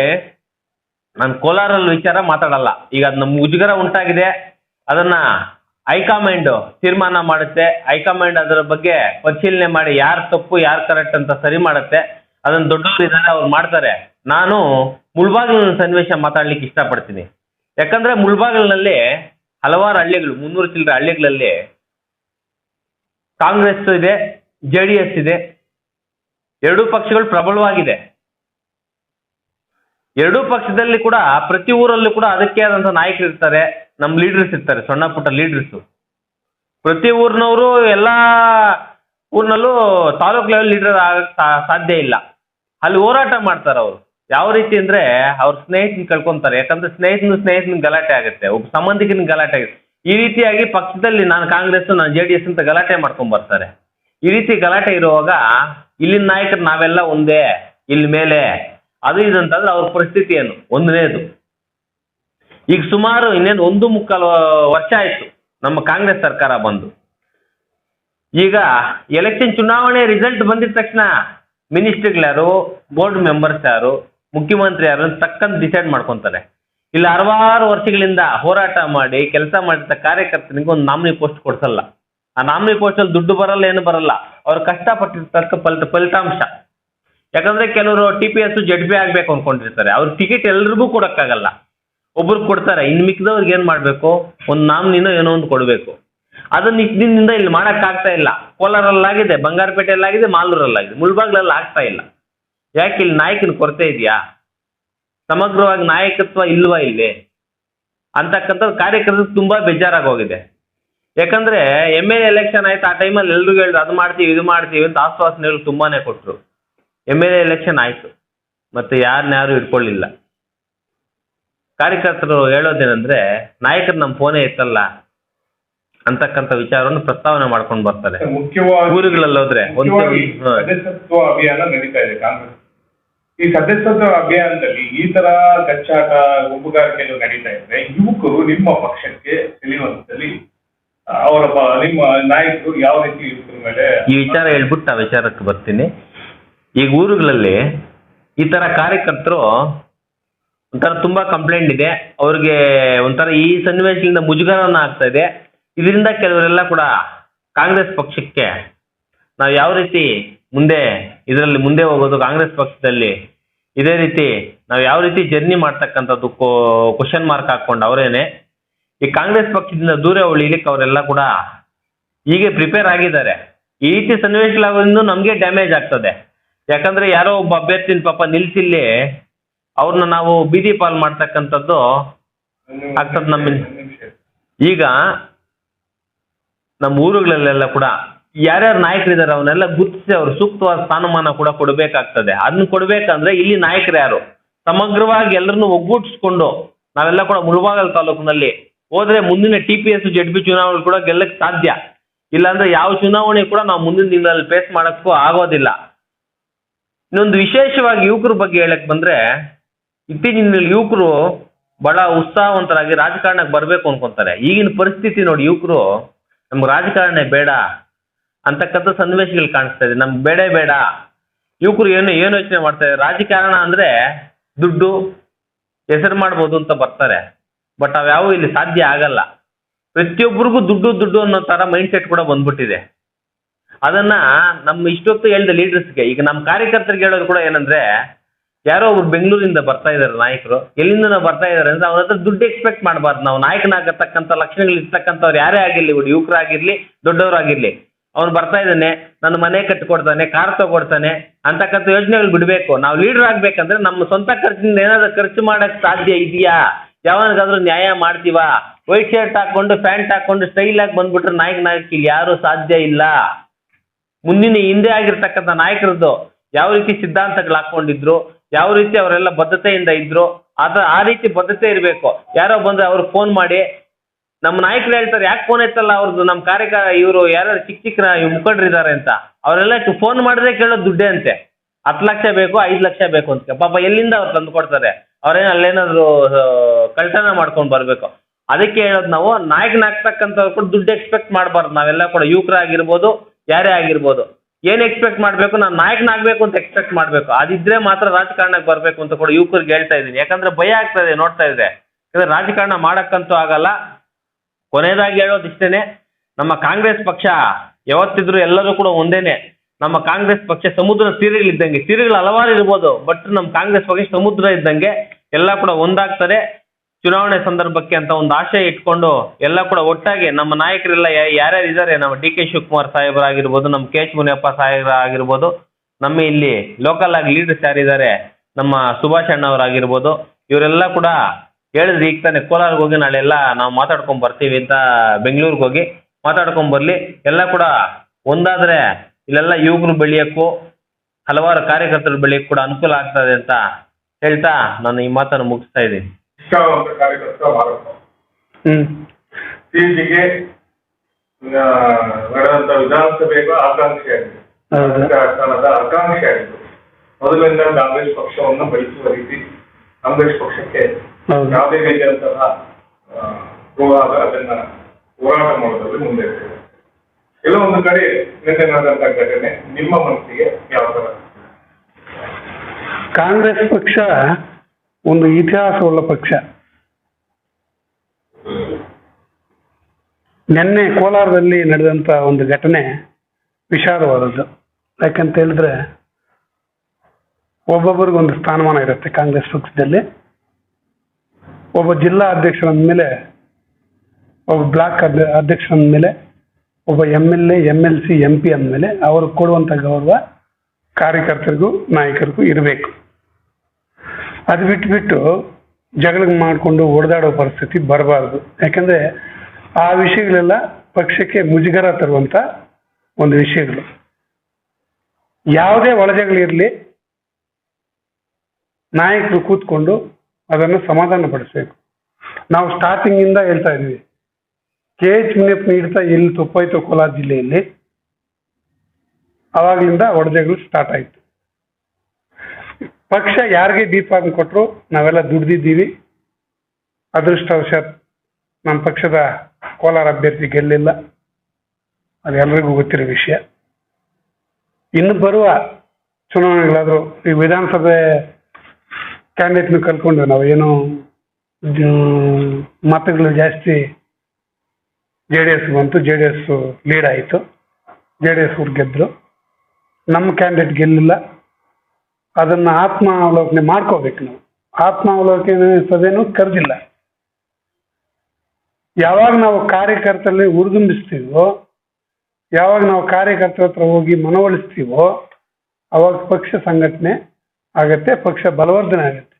ನಾನು ಕೋಲಾರಲ್ಲಿ ವಿಚಾರ ಮಾತಾಡಲ್ಲ. ಈಗ ಅದು ನಮ್ಗೆ ಮುಜುಗರ ಉಂಟಾಗಿದೆ. ಅದನ್ನ ಹೈಕಮಾಂಡ್ ತೀರ್ಮಾನ ಮಾಡುತ್ತೆ. ಹೈಕಮಾಂಡ್ ಅದರ ಬಗ್ಗೆ ಪರಿಶೀಲನೆ ಮಾಡಿ ಯಾರು ತಪ್ಪು, ಯಾರು ಕರೆಕ್ಟ್ ಅಂತ ಸರಿ ಮಾಡುತ್ತೆ. ಅದನ್ನ ದೊಡ್ಡವರು ಇದ್ದಾರೆ ಅವ್ರು ಮಾಡ್ತಾರೆ. ನಾನು ಮುಳ್ಬಾಗಿಲಿನ ಸನ್ನಿವೇಶ ಮಾತಾಡ್ಲಿಕ್ಕೆ ಇಷ್ಟಪಡ್ತೀನಿ. ಯಾಕಂದ್ರೆ ಮುಳ್ಬಾಗಿಲಿನಲ್ಲಿ ಹಲವಾರು ಹಳ್ಳಿಗಳು, ಮುನ್ನೂರು ಚಿಲ್ಲರೆ ಹಳ್ಳಿಗಳಲ್ಲಿ ಕಾಂಗ್ರೆಸ್ ಇದೆ, ಜೆ ಡಿ ಎಸ್ ಇದೆ, ಎರಡೂ ಪಕ್ಷಗಳು ಪ್ರಬಲವಾಗಿದೆ. ಎರಡೂ ಪಕ್ಷದಲ್ಲಿ ಕೂಡ, ಪ್ರತಿ ಊರಲ್ಲೂ ಕೂಡ ಅದಕ್ಕೆ ಆದಂತ ನಾಯಕರು ಇರ್ತಾರೆ, ನಮ್ಮ ಲೀಡರ್ಸ್ ಇರ್ತಾರೆ ಸಣ್ಣ ಪುಟ್ಟ ಲೀಡರ್ಸ್. ಪ್ರತಿ ಊರಿನವರು ಎಲ್ಲಾ ಊರಿನಲ್ಲೂ ತಾಲೂಕ್ ಲೆವೆಲ್ ಲೀಡರ್ ಆಗಕ್ಕೆ ಸಾಧ್ಯ ಇಲ್ಲ. ಅಲ್ಲಿ ಹೋರಾಟ ಮಾಡ್ತಾರೆ ಅವರು. ಯಾವ ರೀತಿ ಅಂದ್ರೆ ಅವ್ರ ಸ್ನೇಹಿತನ ಕಳ್ಕೊಂತಾರೆ. ಯಾಕಂದ್ರೆ ಸ್ನೇಹಿತನ ಸ್ನೇಹಿತನ ಗಲಾಟೆ ಆಗುತ್ತೆ. ಒಬ್ಬ ಸಂಬಂಧಿಕನ ಗಲಾಟೆ ಆಗುತ್ತೆ ಈ ರೀತಿಯಾಗಿ ಪಕ್ಷದಲ್ಲಿ ನಾನು ಕಾಂಗ್ರೆಸ್ ನಾನು ಜೆ ಡಿ ಎಸ್ ಅಂತ ಗಲಾಟೆ ಮಾಡ್ಕೊಂಡ್ ಬರ್ತಾರೆ. ಈ ರೀತಿ ಗಲಾಟೆ ಇರುವಾಗ ಇಲ್ಲಿನ ನಾಯಕರು ನಾವೆಲ್ಲ ಒಂದೇ ಇಲ್ಲಿ ಮೇಲೆ. ಅದು ಇದು ಅಂತಂದ್ರೆ ಅವ್ರ ಪರಿಸ್ಥಿತಿ ಏನು ಒಂದನೇದು. ಈಗ ಸುಮಾರು ಇನ್ನೇನು ಒಂದು ಮುಕ್ಕಾಲು ವರ್ಷ ಆಯ್ತು, ನಮ್ಮ ಕಾಂಗ್ರೆಸ್ ಸರ್ಕಾರ ಬಂದು. ಈಗ ಎಲೆಕ್ಷನ್ ಚುನಾವಣೆ ರಿಸಲ್ಟ್ ಬಂದಿದ ತಕ್ಷಣ ಮಿನಿಸ್ಟರ್ಗಳು ಯಾರು, ಬೋರ್ಡ್ ಮೆಂಬರ್ಸ್ ಯಾರು ಮುಖ್ಯಮಂತ್ರಿ ಯಾರು ತಕ್ಕಂತ ಡಿಸೈಡ್ ಮಾಡ್ಕೊಂತಾರೆ ಇಲ್ಲಿ ಹಲವಾರು ವರ್ಷಗಳಿಂದ ಹೋರಾಟ ಮಾಡಿ, ಕೆಲಸ ಮಾಡಿದ ಕಾರ್ಯಕರ್ತನಿಗೆ ಒಂದು ನಾಮಿನಿ ಪೋಸ್ಟ್ ಕೊಡ್ಸಲ್ಲ. ಆ ನಾಮಿನಿ ಪೋಸ್ಟ್ ಅಲ್ಲಿ ದುಡ್ಡು ಬರಲ್ಲ, ಏನು ಬರಲ್ಲ. ಅವ್ರು ಕಷ್ಟಪಟ್ಟಿರ್ತಕ್ಕ ಫಲಿತ ಫಲಿತಾಂಶ. ಯಾಕಂದ್ರೆ ಕೆಲವರು T P S Z B ಆಗ್ಬೇಕು ಅನ್ಕೊಂಡಿರ್ತಾರೆ. ಅವ್ರ ಟಿಕೆಟ್ ಎಲ್ರಿಗೂ ಕೊಡಕ್ಕಾಗಲ್ಲ. ಒಬ್ರು ಕೊಡ್ತಾರೆ, ಇನ್ ಮಿಕ್ಕಿದವ್ರಿಗೆ ಏನ್ ಮಾಡ್ಬೇಕು? ಒಂದು ನಾಮಿನಿನೋ ಏನೋ ಒಂದು ಕೊಡಬೇಕು. ಅದನ್ನ ದಿನದಿಂದ ಇಲ್ಲಿ ಮಾಡಕ್ ಆಗ್ತಾ ಇಲ್ಲ. ಕೋಲಾರಲ್ಲಾಗಿದೆ, ಬಂಗಾರಪೇಟೆಯಲ್ಲಾಗಿದೆ, ಮಾಲೂರಲ್ಲಾಗಿದೆ. ಮುಳ್ಬಾಗ್ಲಲ್ಲಿ ಆಗ್ತಾ ಇಲ್ಲ. ಯಾಕೆ ಇಲ್ಲಿ ನಾಯಕನ ಕೊರತೆ ಇದೆಯಾ? ಸಮಗ್ರವಾಗಿ ನಾಯಕತ್ವ ಇಲ್ವಾ ಇಲ್ಲಿ? ಅಂತಕ್ಕಂಥದ್ದು ಕಾರ್ಯಕರ್ತರು ತುಂಬಾ ಬೇಜಾರಾಗಿ ಹೋಗಿದೆ ಯಾಕಂದ್ರೆ ಎಂ ಎಲ್ ಎಲೆಕ್ಷನ್ ಆಯ್ತು ಆ ಟೈಮಲ್ಲಿ ಎಲ್ರಿಗೂ ಹೇಳಿದ್ರು ಅದು ಮಾಡ್ತೀವಿ ಇದು ಮಾಡ್ತೀವಿ ಅಂತ ಆಶ್ವಾಸನೆಗಳು ತುಂಬಾನೇ ಕೊಟ್ರು. ಎಂ ಎಲ್ ಎ ಎಲೆಕ್ಷನ್ ಆಯ್ತು ಮತ್ತೆ ಯಾರನ್ಯಾರು ಇಟ್ಕೊಳ್ಳಿಲ್ಲ. ಕಾರ್ಯಕರ್ತರು ಹೇಳೋದೇನಂದ್ರೆ ನಾಯಕರು ನಮ್ಮ ಫೋನೇ ಇತ್ತಲ್ಲ ಅಂತಕ್ಕಂಥ ವಿಚಾರವನ್ನು ಪ್ರಸ್ತಾವನೆ ಮಾಡ್ಕೊಂಡು ಬರ್ತಾರೆ. ಊರುಗಳಲ್ಲಿ ಹೋದ್ರೆ ಒಂದು ಅಭಿಯಾನ ನಡೀತಾ ಇದೆ ಕಾಂಗ್ರೆಸ್ ಈ ಸದಸ್ಯತ್ವ ಅಭಿಯಾನದಲ್ಲಿ ಈ ತರ ಕಚ್ಚಾಟ, ಗುಂಪುಗಾರಿಕೆಗಳು ನಡೀತಾ ಇದ್ರೆ ಯುವಕರು ನಿಮ್ಮ ಪಕ್ಷಕ್ಕೆ ತಿಳಿಯುವಂತದಲ್ಲಿ ಅವರ ನಿಮ್ಮ ನಾಯಕರು ಯಾವ ರೀತಿ ಯುವಕರ ಮೇಲೆ ಈ ವಿಚಾರ ಹೇಳ್ಬಿಟ್ಟು ಆ ವಿಚಾರಕ್ಕೆ ಬರ್ತೀನಿ. ಈಗ ಊರುಗಳಲ್ಲಿ ಈ ತರ ಕಾರ್ಯಕರ್ತರು ಒಂಥರ ತುಂಬಾ ಕಂಪ್ಲೇಂಟ್ ಇದೆ. ಅವ್ರಿಗೆ ಒಂಥರ ಈ ಸನ್ನಿವೇಶದಿಂದ ಮುಜುಗರವನ್ನ ಆಗ್ತಾ ಇದೆ. ಇದರಿಂದ ಕೆಲವರೆಲ್ಲ ಕೂಡ ಕಾಂಗ್ರೆಸ್ ಪಕ್ಷಕ್ಕೆ ನಾವು ಯಾವ ರೀತಿ ಮುಂದೆ, ಇದರಲ್ಲಿ ಮುಂದೆ ಹೋಗೋದು ಕಾಂಗ್ರೆಸ್ ಪಕ್ಷದಲ್ಲಿ. ಇದೇ ರೀತಿ ನಾವು ಯಾವ ರೀತಿ ಜರ್ನಿ ಮಾಡ್ತಕ್ಕಂಥದ್ದು ಕ್ವಶನ್ ಮಾರ್ಕ್ ಹಾಕೊಂಡು ಅವರೇನೆ, ಈ ಕಾಂಗ್ರೆಸ್ ಪಕ್ಷದಿಂದ ದೂರ ಉಳಿಲಿಕ್ಕೆ ಅವರೆಲ್ಲ ಕೂಡ ಹೀಗೆ ಪ್ರಿಪೇರ್ ಆಗಿದ್ದಾರೆ. ಈ ರೀತಿ ಸನ್ನಿವೇಶಗಳಾಗೋದ್ರಿಂದ ನಮಗೆ ಡ್ಯಾಮೇಜ್ ಆಗ್ತದೆ. ಯಾಕಂದ್ರೆ ಯಾರೋ ಒಬ್ಬ ಅಭ್ಯರ್ಥಿನ ಪಾಪ ನಿಲ್ಸಿಲ್ಲಿ ಅವ್ರನ್ನ ನಾವು ಬೀದಿ ಪಾಲ್ ಮಾಡ್ತಕ್ಕಂಥದ್ದು ಆಗ್ತದೆ ನಮ್ಮ ಈಗ, ನಮ್ಮ ಊರುಗಳಲ್ಲೆಲ್ಲ ಕೂಡ ಯಾರ್ಯಾರು ನಾಯಕರಿದ್ದಾರೆ ಅವನ್ನೆಲ್ಲ ಗುರುತಿಸಿ ಅವ್ರು ಸೂಕ್ತವಾದ ಸ್ಥಾನಮಾನ ಕೂಡ ಕೊಡಬೇಕಾಗ್ತದೆ. ಅದನ್ನ ಕೊಡ್ಬೇಕಂದ್ರೆ ಇಲ್ಲಿ ನಾಯಕರು ಯಾರು? ಸಮಗ್ರವಾಗಿ ಎಲ್ಲರನ್ನು ಒಗ್ಗೂಡಿಸ್ಕೊಂಡು ನಾವೆಲ್ಲ ಕೂಡ ಮುಳಬಾಗಲ್ ತಾಲೂಕಿನಲ್ಲಿ ಹೋದ್ರೆ ಮುಂದಿನ T P S Z B ಚುನಾವಣೆ ಕೂಡ ಗೆಲ್ಲಕ್ಕೆ ಸಾಧ್ಯ. ಇಲ್ಲಾಂದ್ರೆ ಯಾವ ಚುನಾವಣೆ ಕೂಡ ನಾವು ಮುಂದಿನ ದಿನದಲ್ಲಿ ಫೇಸ್ ಮಾಡಕ್ಕೂ ಆಗೋದಿಲ್ಲ. ಇನ್ನೊಂದು ವಿಶೇಷವಾಗಿ ಯುವಕರ ಬಗ್ಗೆ ಹೇಳಕ್ ಬಂದ್ರೆ ಇತ್ತೀಚಿನ ಯುವಕರು ಬಹಳ ಉತ್ಸಾಹವಂತರಾಗಿ ರಾಜಕಾರಣಕ್ಕೆ ಬರಬೇಕು ಅನ್ಕೊಂತಾರೆ. ಈಗಿನ ಪರಿಸ್ಥಿತಿ ನೋಡಿ ಯುವಕರು ನಮ್ಗೆ ರಾಜಕಾರಣ ಬೇಡ. ಅಂತಕ್ಕಂಥ ಸನ್ನಿವೇಶಗಳು ಕಾಣಿಸ್ತಾ ಇದೆ. ನಮ್ಗೆ ಬೇಡ ಬೇಡ. ಯುವಕರು ಏನು ಏನು ಯೋಚನೆ ಮಾಡ್ತಾರೆ ರಾಜಕಾರಣ ಅಂದ್ರೆ ದುಡ್ಡು, ಹೆಸರು ಮಾಡ್ಬೋದು ಅಂತ ಬರ್ತಾರೆ. ಬಟ್ ಅವ್ಯಾವು ಇಲ್ಲಿ ಸಾಧ್ಯ ಆಗಲ್ಲ. ಪ್ರತಿಯೊಬ್ಬರಿಗೂ ದುಡ್ಡು ದುಡ್ಡು ಅನ್ನೋ ತರ ಮೈಂಡ್ ಸೆಟ್ ಕೂಡ ಬಂದ್ಬಿಟ್ಟಿದೆ. ಅದನ್ನ ನಮ್ಮ ಇಷ್ಟೊತ್ತು ಹೇಳಿದ ಲೀಡರ್ಸ್ಗೆ ಈಗ ನಮ್ಮ ಕಾರ್ಯಕರ್ತರಿಗೆ ಹೇಳೋದು ಕೂಡ ಏನಂದ್ರೆ, ಯಾರೋ ಒಬ್ರು ಬೆಂಗಳೂರಿಂದ ಬರ್ತಾ ಇದ್ದಾರೆ, ನಾಯಕರು. ಎಲ್ಲಿಂದ ಬರ್ತಾ ಇದ್ದಾರೆ ಅಂದ್ರೆ ಅವ್ರ ಹತ್ರ ದುಡ್ಡು ಎಕ್ಸ್ಪೆಕ್ಟ್ ಮಾಡಬಾರ್ದು. ನಾವು ನಾಯಕನಾಗತಕ್ಕಂಥ ಲಕ್ಷಣಗಳು ಇರ್ತಕ್ಕಂಥವ್ರು ಯಾರೇ ಆಗಿರ್ಲಿ ಇವ್ರು ಯುವಕರಾಗಿರ್ಲಿ, ದೊಡ್ಡವರಾಗಿರ್ಲಿ. ಅವ್ನು ಬರ್ತಾ ಇದ್ದಾನೆ, ನನ್ನ ಮನೆ ಕಟ್ಟಿಕೊಡ್ತಾನೆ, ಕಾರ್ ತಗೊಡ್ತಾನೆ, ಅಂತಕ್ಕಂಥ ಯೋಜನೆಗಳು ಬಿಡಬೇಕು. ನಾವು ಲೀಡರ್ ಆಗ್ಬೇಕಂದ್ರೆ ನಮ್ಮ ಸ್ವಂತ ಖರ್ಚಿನಿಂದ ಏನಾದ್ರೂ ಖರ್ಚು ಮಾಡಕ್ ಸಾಧ್ಯ ಇದೆಯಾ? ಯಾವನಿಗಾದ್ರೂ ನ್ಯಾಯ ಮಾಡ್ತೀವಾ? ವೈಟ್ ಶರ್ಟ್ ಹಾಕೊಂಡು, ಪ್ಯಾಂಟ್ ಹಾಕೊಂಡು ಸ್ಟೈಲ್ ಆಗಿ ಬಂದ್ಬಿಟ್ರೆ ನಾಯಕ ನಾಯಕ ಇಲ್ಲಿ ಯಾರು ಸಾಧ್ಯ ಇಲ್ಲ. ಮುಂದಿನ ಹಿಂದೆ ಆಗಿರ್ತಕ್ಕಂಥ ನಾಯಕರದ್ದು ಯಾವ ರೀತಿ ಸಿದ್ಧಾಂತಗಳು ಹಾಕೊಂಡಿದ್ರು, ಯಾವ ರೀತಿ ಅವರೆಲ್ಲ ಬದ್ಧತೆಯಿಂದ ಇದ್ರು ಅದ ಆ ರೀತಿ ಬದ್ಧತೆ ಇರಬೇಕು. ಯಾರೋ ಬಂದ್ರೆ ಅವ್ರಿಗೆ ಫೋನ್ ಮಾಡಿ ನಮ್ಮ ನಾಯಕರು ಹೇಳ್ತಾರೆ, ಯಾಕೆ ಫೋನ್ ಎತ್ತಲ್ಲ ಅವ್ರದ್ದು ನಮ್ಮ ಕಾರ್ಯಕ, ಇವರು ಯಾರು ಚಿಕ್ಕ ಚಿಕ್ಕ ಮುಖಂಡರಿದ್ದಾರೆ ಅಂತ. ಅವರೆಲ್ಲ ಫೋನ್ ಮಾಡಿದ್ರೆ ಕೇಳೋದು ದುಡ್ಡೆ ಅಂತೆ. ಹತ್ತು ಲಕ್ಷ ಬೇಕು, ಐದು ಲಕ್ಷ ಬೇಕು ಅಂತ ಪಾಪ ಎಲ್ಲಿಂದ ಅವ್ರು ತಂದು ಕೊಡ್ತಾರೆ? ಅವ್ರೇನು ಅಲ್ಲೇನಾದರೂ ಕಳ್ಳತನ ಮಾಡ್ಕೊಂಡು ಬರಬೇಕು. ಅದಕ್ಕೆ ಹೇಳೋದು ನಾವು ನಾಯಕನಾಗ್ತಕ್ಕಂಥವ್ರು ಕೂಡ ದುಡ್ಡು ಎಕ್ಸ್ಪೆಕ್ಟ್ ಮಾಡಬಾರ್ದು. ನಾವೆಲ್ಲ ಕೂಡ ಯುವಕರಾಗಿರ್ಬೋದು, ಯಾರೇ ಆಗಿರ್ಬೋದು. ಏನು ಎಕ್ಸ್ಪೆಕ್ಟ್ ಮಾಡಬೇಕು? ನಾನು ನಾಯಕನಾಗಬೇಕು ಅಂತ ಎಕ್ಸ್ಪೆಕ್ಟ್ ಮಾಡಬೇಕು. ಅದಿದ್ರೆ ಮಾತ್ರ ರಾಜಕಾರಣಕ್ಕೆ ಬರಬೇಕು ಅಂತ ಕೂಡ ಯುವಕರಿಗೆ ಹೇಳ್ತಾ ಇದ್ದೀನಿ. ಯಾಕಂದ್ರೆ ಭಯ ಆಗ್ತಾ ಇದೆ, ನೋಡ್ತಾ ಇದೆ. ಯಾಕಂದರೆ ರಾಜಕಾರಣ ಮಾಡೋಕ್ಕಂತೂ ಆಗಲ್ಲ. ಕೊನೆಯದಾಗಿ ಹೇಳೋದಿಷ್ಟೇನೆ ನಮ್ಮ ಕಾಂಗ್ರೆಸ್ ಪಕ್ಷ ಯಾವತ್ತಿದ್ರು ಎಲ್ಲರೂ ಕೂಡ ಒಂದೇನೆ. ನಮ್ಮ ಕಾಂಗ್ರೆಸ್ ಪಕ್ಷ ಸಮುದ್ರ ಸೀರೆಗಳಿದ್ದಂಗೆ ಸೀರೆಗಳು ಹಲವಾರು ಇರ್ಬೋದು ಬಟ್ ನಮ್ಮ ಕಾಂಗ್ರೆಸ್ ಪಕ್ಷ ಸಮುದ್ರ ಇದ್ದಂಗೆ ಎಲ್ಲ ಕೂಡ ಒಂದಾಗ್ತಾರೆ ಚುನಾವಣೆ ಸಂದರ್ಭಕ್ಕೆ ಅಂತ ಒಂದು ಆಶಯ ಇಟ್ಕೊಂಡು ಎಲ್ಲ ಕೂಡ ಒಟ್ಟಾಗಿ ನಮ್ಮ ನಾಯಕರೆಲ್ಲ ಯಾರ್ಯಾರು ಇದ್ದಾರೆ, ನಮ್ಮ ಡಿ ಕೆ ಶಿವಕುಮಾರ್ ಸಾಹೇಬರಾಗಿರ್ಬೋದು, ನಮ್ಮ ಕೆ ಎಚ್ ಮುನಿಯಪ್ಪ ಸಾಹೇಬರ ಆಗಿರ್ಬೋದು, ನಮ್ಮ ಇಲ್ಲಿ ಲೋಕಲ್ ಆಗಿ ಲೀಡರ್ಸ್ ಯಾರಿದ್ದಾರೆ, ನಮ್ಮ ಸುಭಾಷ್ ಅಣ್ಣವರಾಗಿರ್ಬೋದು, ಇವರೆಲ್ಲ ಕೂಡ ಹೇಳಿದ್ರೆ ಈಗ ತಾನೆ ಕೋಲಾರ್ಗೆ ಹೋಗಿ ನಾಳೆ ಎಲ್ಲ ನಾವು ಮಾತಾಡ್ಕೊಂಡ್ ಬರ್ತೀವಿ ಅಂತ ಬೆಂಗಳೂರಿಗೆ ಹೋಗಿ ಮಾತಾಡ್ಕೊಂಡ್ ಬರ್ಲಿ. ಎಲ್ಲ ಕೂಡ ಒಂದಾದ್ರೆ ಇಲ್ಲೆಲ್ಲ ಯುವಕರು ಬೆಳೆಯಕ್ಕೂ ಹಲವಾರು ಕಾರ್ಯಕರ್ತರು ಬೆಳೆಯಕ್ಕೆ ಕೂಡ ಅನುಕೂಲ ಆಗ್ತದೆ ಅಂತ ಹೇಳ್ತಾ ನಾನು ಈ ಮಾತನ್ನು ಮುಗಿಸ್ತಾ ಇದ್ದೀನಿ. ನಿಷ್ಠಾವಂತ ಕಾರ್ಯಕರ್ತ ನಡೆದಂತ ವಿಧಾನಸಭೆಗೂ ಆಕಾಂಕ್ಷೆಯಾಗಿದೆ ಹೌದು. ಕಾಂಗ್ರೆಸ್ ಪಕ್ಷವನ್ನು ಬಯಸುವ ರೀತಿ ಕಾಂಗ್ರೆಸ್ ಪಕ್ಷಕ್ಕೆ. ಯಾವುದೇ ರೀತಿಯಂತಹ ಆ, ಹೋರಾಟ ಅದನ್ನ ಹೋರಾಟ ಮಾಡೋದ್ರಲ್ಲಿ ಮುಂದೆ ಇರ್ತೇವೆ ಎಲ್ಲೋ ಒಂದು ಕಡೆ ನಿನ್ನೆ ನಡೆದಂತ ಘಟನೆ ನಿಮ್ಮ ಮನಸ್ಸಿಗೆ ಯಾವ ತರ? ಕಾಂಗ್ರೆಸ್ ಪಕ್ಷ ಒಂದು ಇತಿಹಾಸವುಳ್ಳ ಪಕ್ಷ. ನಿನ್ನೆ ಕೋಲಾರದಲ್ಲಿ ನಡೆದಂತ ಒಂದು ಘಟನೆ ವಿಷಾದವಾದದ್ದು ಯಾಕಂತ ಹೇಳಿದ್ರೆ ಒಬ್ಬೊಬ್ಬರಿಗೊಂದು ಸ್ಥಾನಮಾನ ಇರುತ್ತೆ ಕಾಂಗ್ರೆಸ್ ಪಕ್ಷದಲ್ಲಿ. ಒಬ್ಬ ಜಿಲ್ಲಾ ಅಧ್ಯಕ್ಷರ ಮೇಲೆ, ಒಬ್ಬ ಬ್ಲಾಕ್ ಅಧ್ಯಕ್ಷರಂದ ಅಧ್ಯಕ್ಷರ ಮೇಲೆ, ಒಬ್ಬ M L A M L C, M P ಅಂದಮೇಲೆ ಅವರು ಕೊಡುವಂಥ ಗೌರವ ಕಾರ್ಯಕರ್ತರಿಗೂ, ನಾಯಕರಿಗೂ ಇರಬೇಕು. ಅದು ಬಿಟ್ಬಿಟ್ಟು ಜಗಳ ಮಾಡಿಕೊಂಡು ಹೊಡೆದಾಡೋ ಪರಿಸ್ಥಿತಿ ಬರಬಾರ್ದು. ಯಾಕಂದ್ರೆ ಆ ವಿಷಯಗಳೆಲ್ಲ ಪಕ್ಷಕ್ಕೆ ಮುಜುಗರ ತರುವಂತ ಒಂದು ವಿಷಯಗಳು. ಯಾವುದೇ ಒಳಜಗಳಿರಲಿ ನಾಯಕರು ಕೂತ್ಕೊಂಡು ಅದನ್ನು ಸಮಾಧಾನ ಪಡಿಸ್ಬೇಕು ನಾವು ಸ್ಟಾರ್ಟಿಂಗ್ ಇಂದ ಹೇಳ್ತಾ ಇದ್ವಿ ಕೆ ಎಚ್ ಮುನಿಯಪ್ಪ ನೀಡ್ತಾ ಎಲ್ಲಿ ತಪ್ಪಾಯ್ತು ಕೋಲಾರ ಜಿಲ್ಲೆಯಲ್ಲಿ ಅವಾಗ್ಲಿಂದ ಒಡೆದಗಳು ಸ್ಟಾರ್ಟ್ ಆಯ್ತು. ಪಕ್ಷ ಯಾರಿಗೆ ದೀಪ ಕೊಟ್ಟರು ನಾವೆಲ್ಲ ದುಡ್ದಿದ್ದೀವಿ. ಅದೃಷ್ಟವಶಾತ್ ನಮ್ಮ ಪಕ್ಷದ ಕೋಲಾರ ಅಭ್ಯರ್ಥಿ ಗೆಲ್ಲಿಲ್ಲ. ಅದೆಲ್ಲರಿಗೂ ಗೊತ್ತಿರೋ ವಿಷಯ. ಇನ್ನು ಬರುವ ಚುನಾವಣೆಗಳಾದರೂ ಈ ವಿಧಾನಸಭೆ ಕ್ಯಾಂಡಿಡೇಟ್ನ ಕಲ್ತ್ಕೊಂಡು ನಾವು ಏನು ಮತಗಳು ಜಾಸ್ತಿ ಜೆ ಡಿ ಎಸ್ ಬಂತು ಜೆ ಡಿ ಎಸ್ ಲೀಡ್ ಆಯಿತು. ಜೆ ಡಿ ಎಸ್ ಗೆದ್ದರು ನಮ್ಮ ಕ್ಯಾಂಡಿಡೇಟ್ ಗೆಲ್ಲಿಲ್ಲ. ಅದನ್ನ ಆತ್ಮಾವಲೋಕನೆ ಮಾಡ್ಕೋಬೇಕು ನಾವು. ಆತ್ಮಾವಲೋಕನೆ ಸಭೆನೂ ಕರೆದಿಲ್ಲ. ಯಾವಾಗ ನಾವು ಕಾರ್ಯಕರ್ತರಲ್ಲಿ ಹುರಿದುಂಬಿಸ್ತೀವೋ, ಯಾವಾಗ ನಾವು ಕಾರ್ಯಕರ್ತರ ಹತ್ರ ಹೋಗಿ ಮನವೊಲಿಸ್ತೀವೋ, ಅವಾಗ ಪಕ್ಷ ಸಂಘಟನೆ ಆಗತ್ತೆ ಪಕ್ಷ ಬಲವರ್ಧನೆ ಆಗುತ್ತೆ.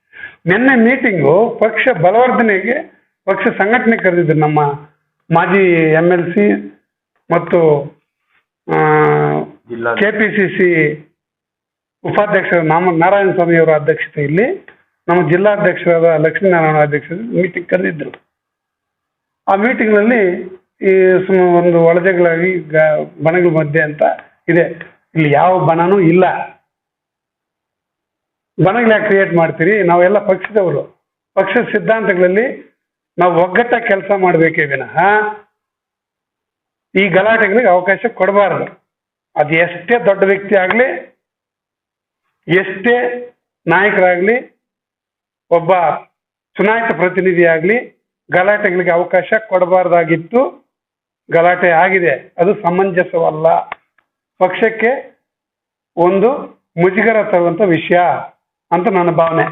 ನಿನ್ನೆ ಮೀಟಿಂಗು ಪಕ್ಷ ಬಲವರ್ಧನೆಗೆ ಪಕ್ಷ ಸಂಘಟನೆ ಕರೆದಿದ್ರು ನಮ್ಮ ಮಾಜಿ ಎಂ ಎಲ್ ಸಿ ಮತ್ತು ಕೆ ಪಿ ಸಿ ಸಿ ಉಪಾಧ್ಯಕ್ಷರ ನಾಮ ನಾರಾಯಣ ಸ್ವಾಮಿ ಅವರ ಅಧ್ಯಕ್ಷತೆಯಲ್ಲಿ ನಮ್ಮ ಜಿಲ್ಲಾಧ್ಯಕ್ಷರಾದ ಲಕ್ಷ್ಮೀನಾರಾಯಣ ಅಧ್ಯಕ್ಷರು ಮೀಟಿಂಗ್ ಕರೆದಿದ್ದರು ಆ ಮೀಟಿಂಗ್ನಲ್ಲಿ ಈ ಒಂದು ಒಳಜಗಳಾಗಿ ಗ- ಬಣಗಳ ಮಧ್ಯೆ ಅಂತ ಇದೆ. ಇಲ್ಲಿ ಯಾವ ಬಣನೂ ಇಲ್ಲ. ಯಾಕೆ ಕ್ರಿಯೇಟ್ ಮಾಡ್ತೀರಿ. ನಾವೆಲ್ಲ ಪಕ್ಷದವರು. ಪಕ್ಷದ ಸಿದ್ಧಾಂತಗಳಲ್ಲಿ ನಾವು ಒಗ್ಗಟ್ಟಾಗಿ ಕೆಲಸ ಮಾಡಬೇಕೇ ವಿನಃ ಈ ಗಲಾಟೆಗಳಿಗೆ ಅವಕಾಶ ಕೊಡಬಾರದು. ಅದು ಎಷ್ಟೇ ದೊಡ್ಡ ವ್ಯಕ್ತಿ ಆಗಲಿ, ಎಷ್ಟೇ ನಾಯಕರಾಗಲಿ, ಒಬ್ಬ ಚುನಾಯಿತ ಪ್ರತಿನಿಧಿ ಆಗಲಿ ಗಲಾಟೆಗಳಿಗೆ ಅವಕಾಶ ಕೊಡಬಾರ್ದಾಗಿತ್ತು. ಗಲಾಟೆ ಆಗಿದೆ. ಅದು ಸಮಂಜಸವಲ್ಲ. ಪಕ್ಷಕ್ಕೆ ಒಂದು ಮುಜುಗರ ತರುವಂಥ ವಿಷಯ. ಅಂತ ನನ್ನ ಭಾವನೆ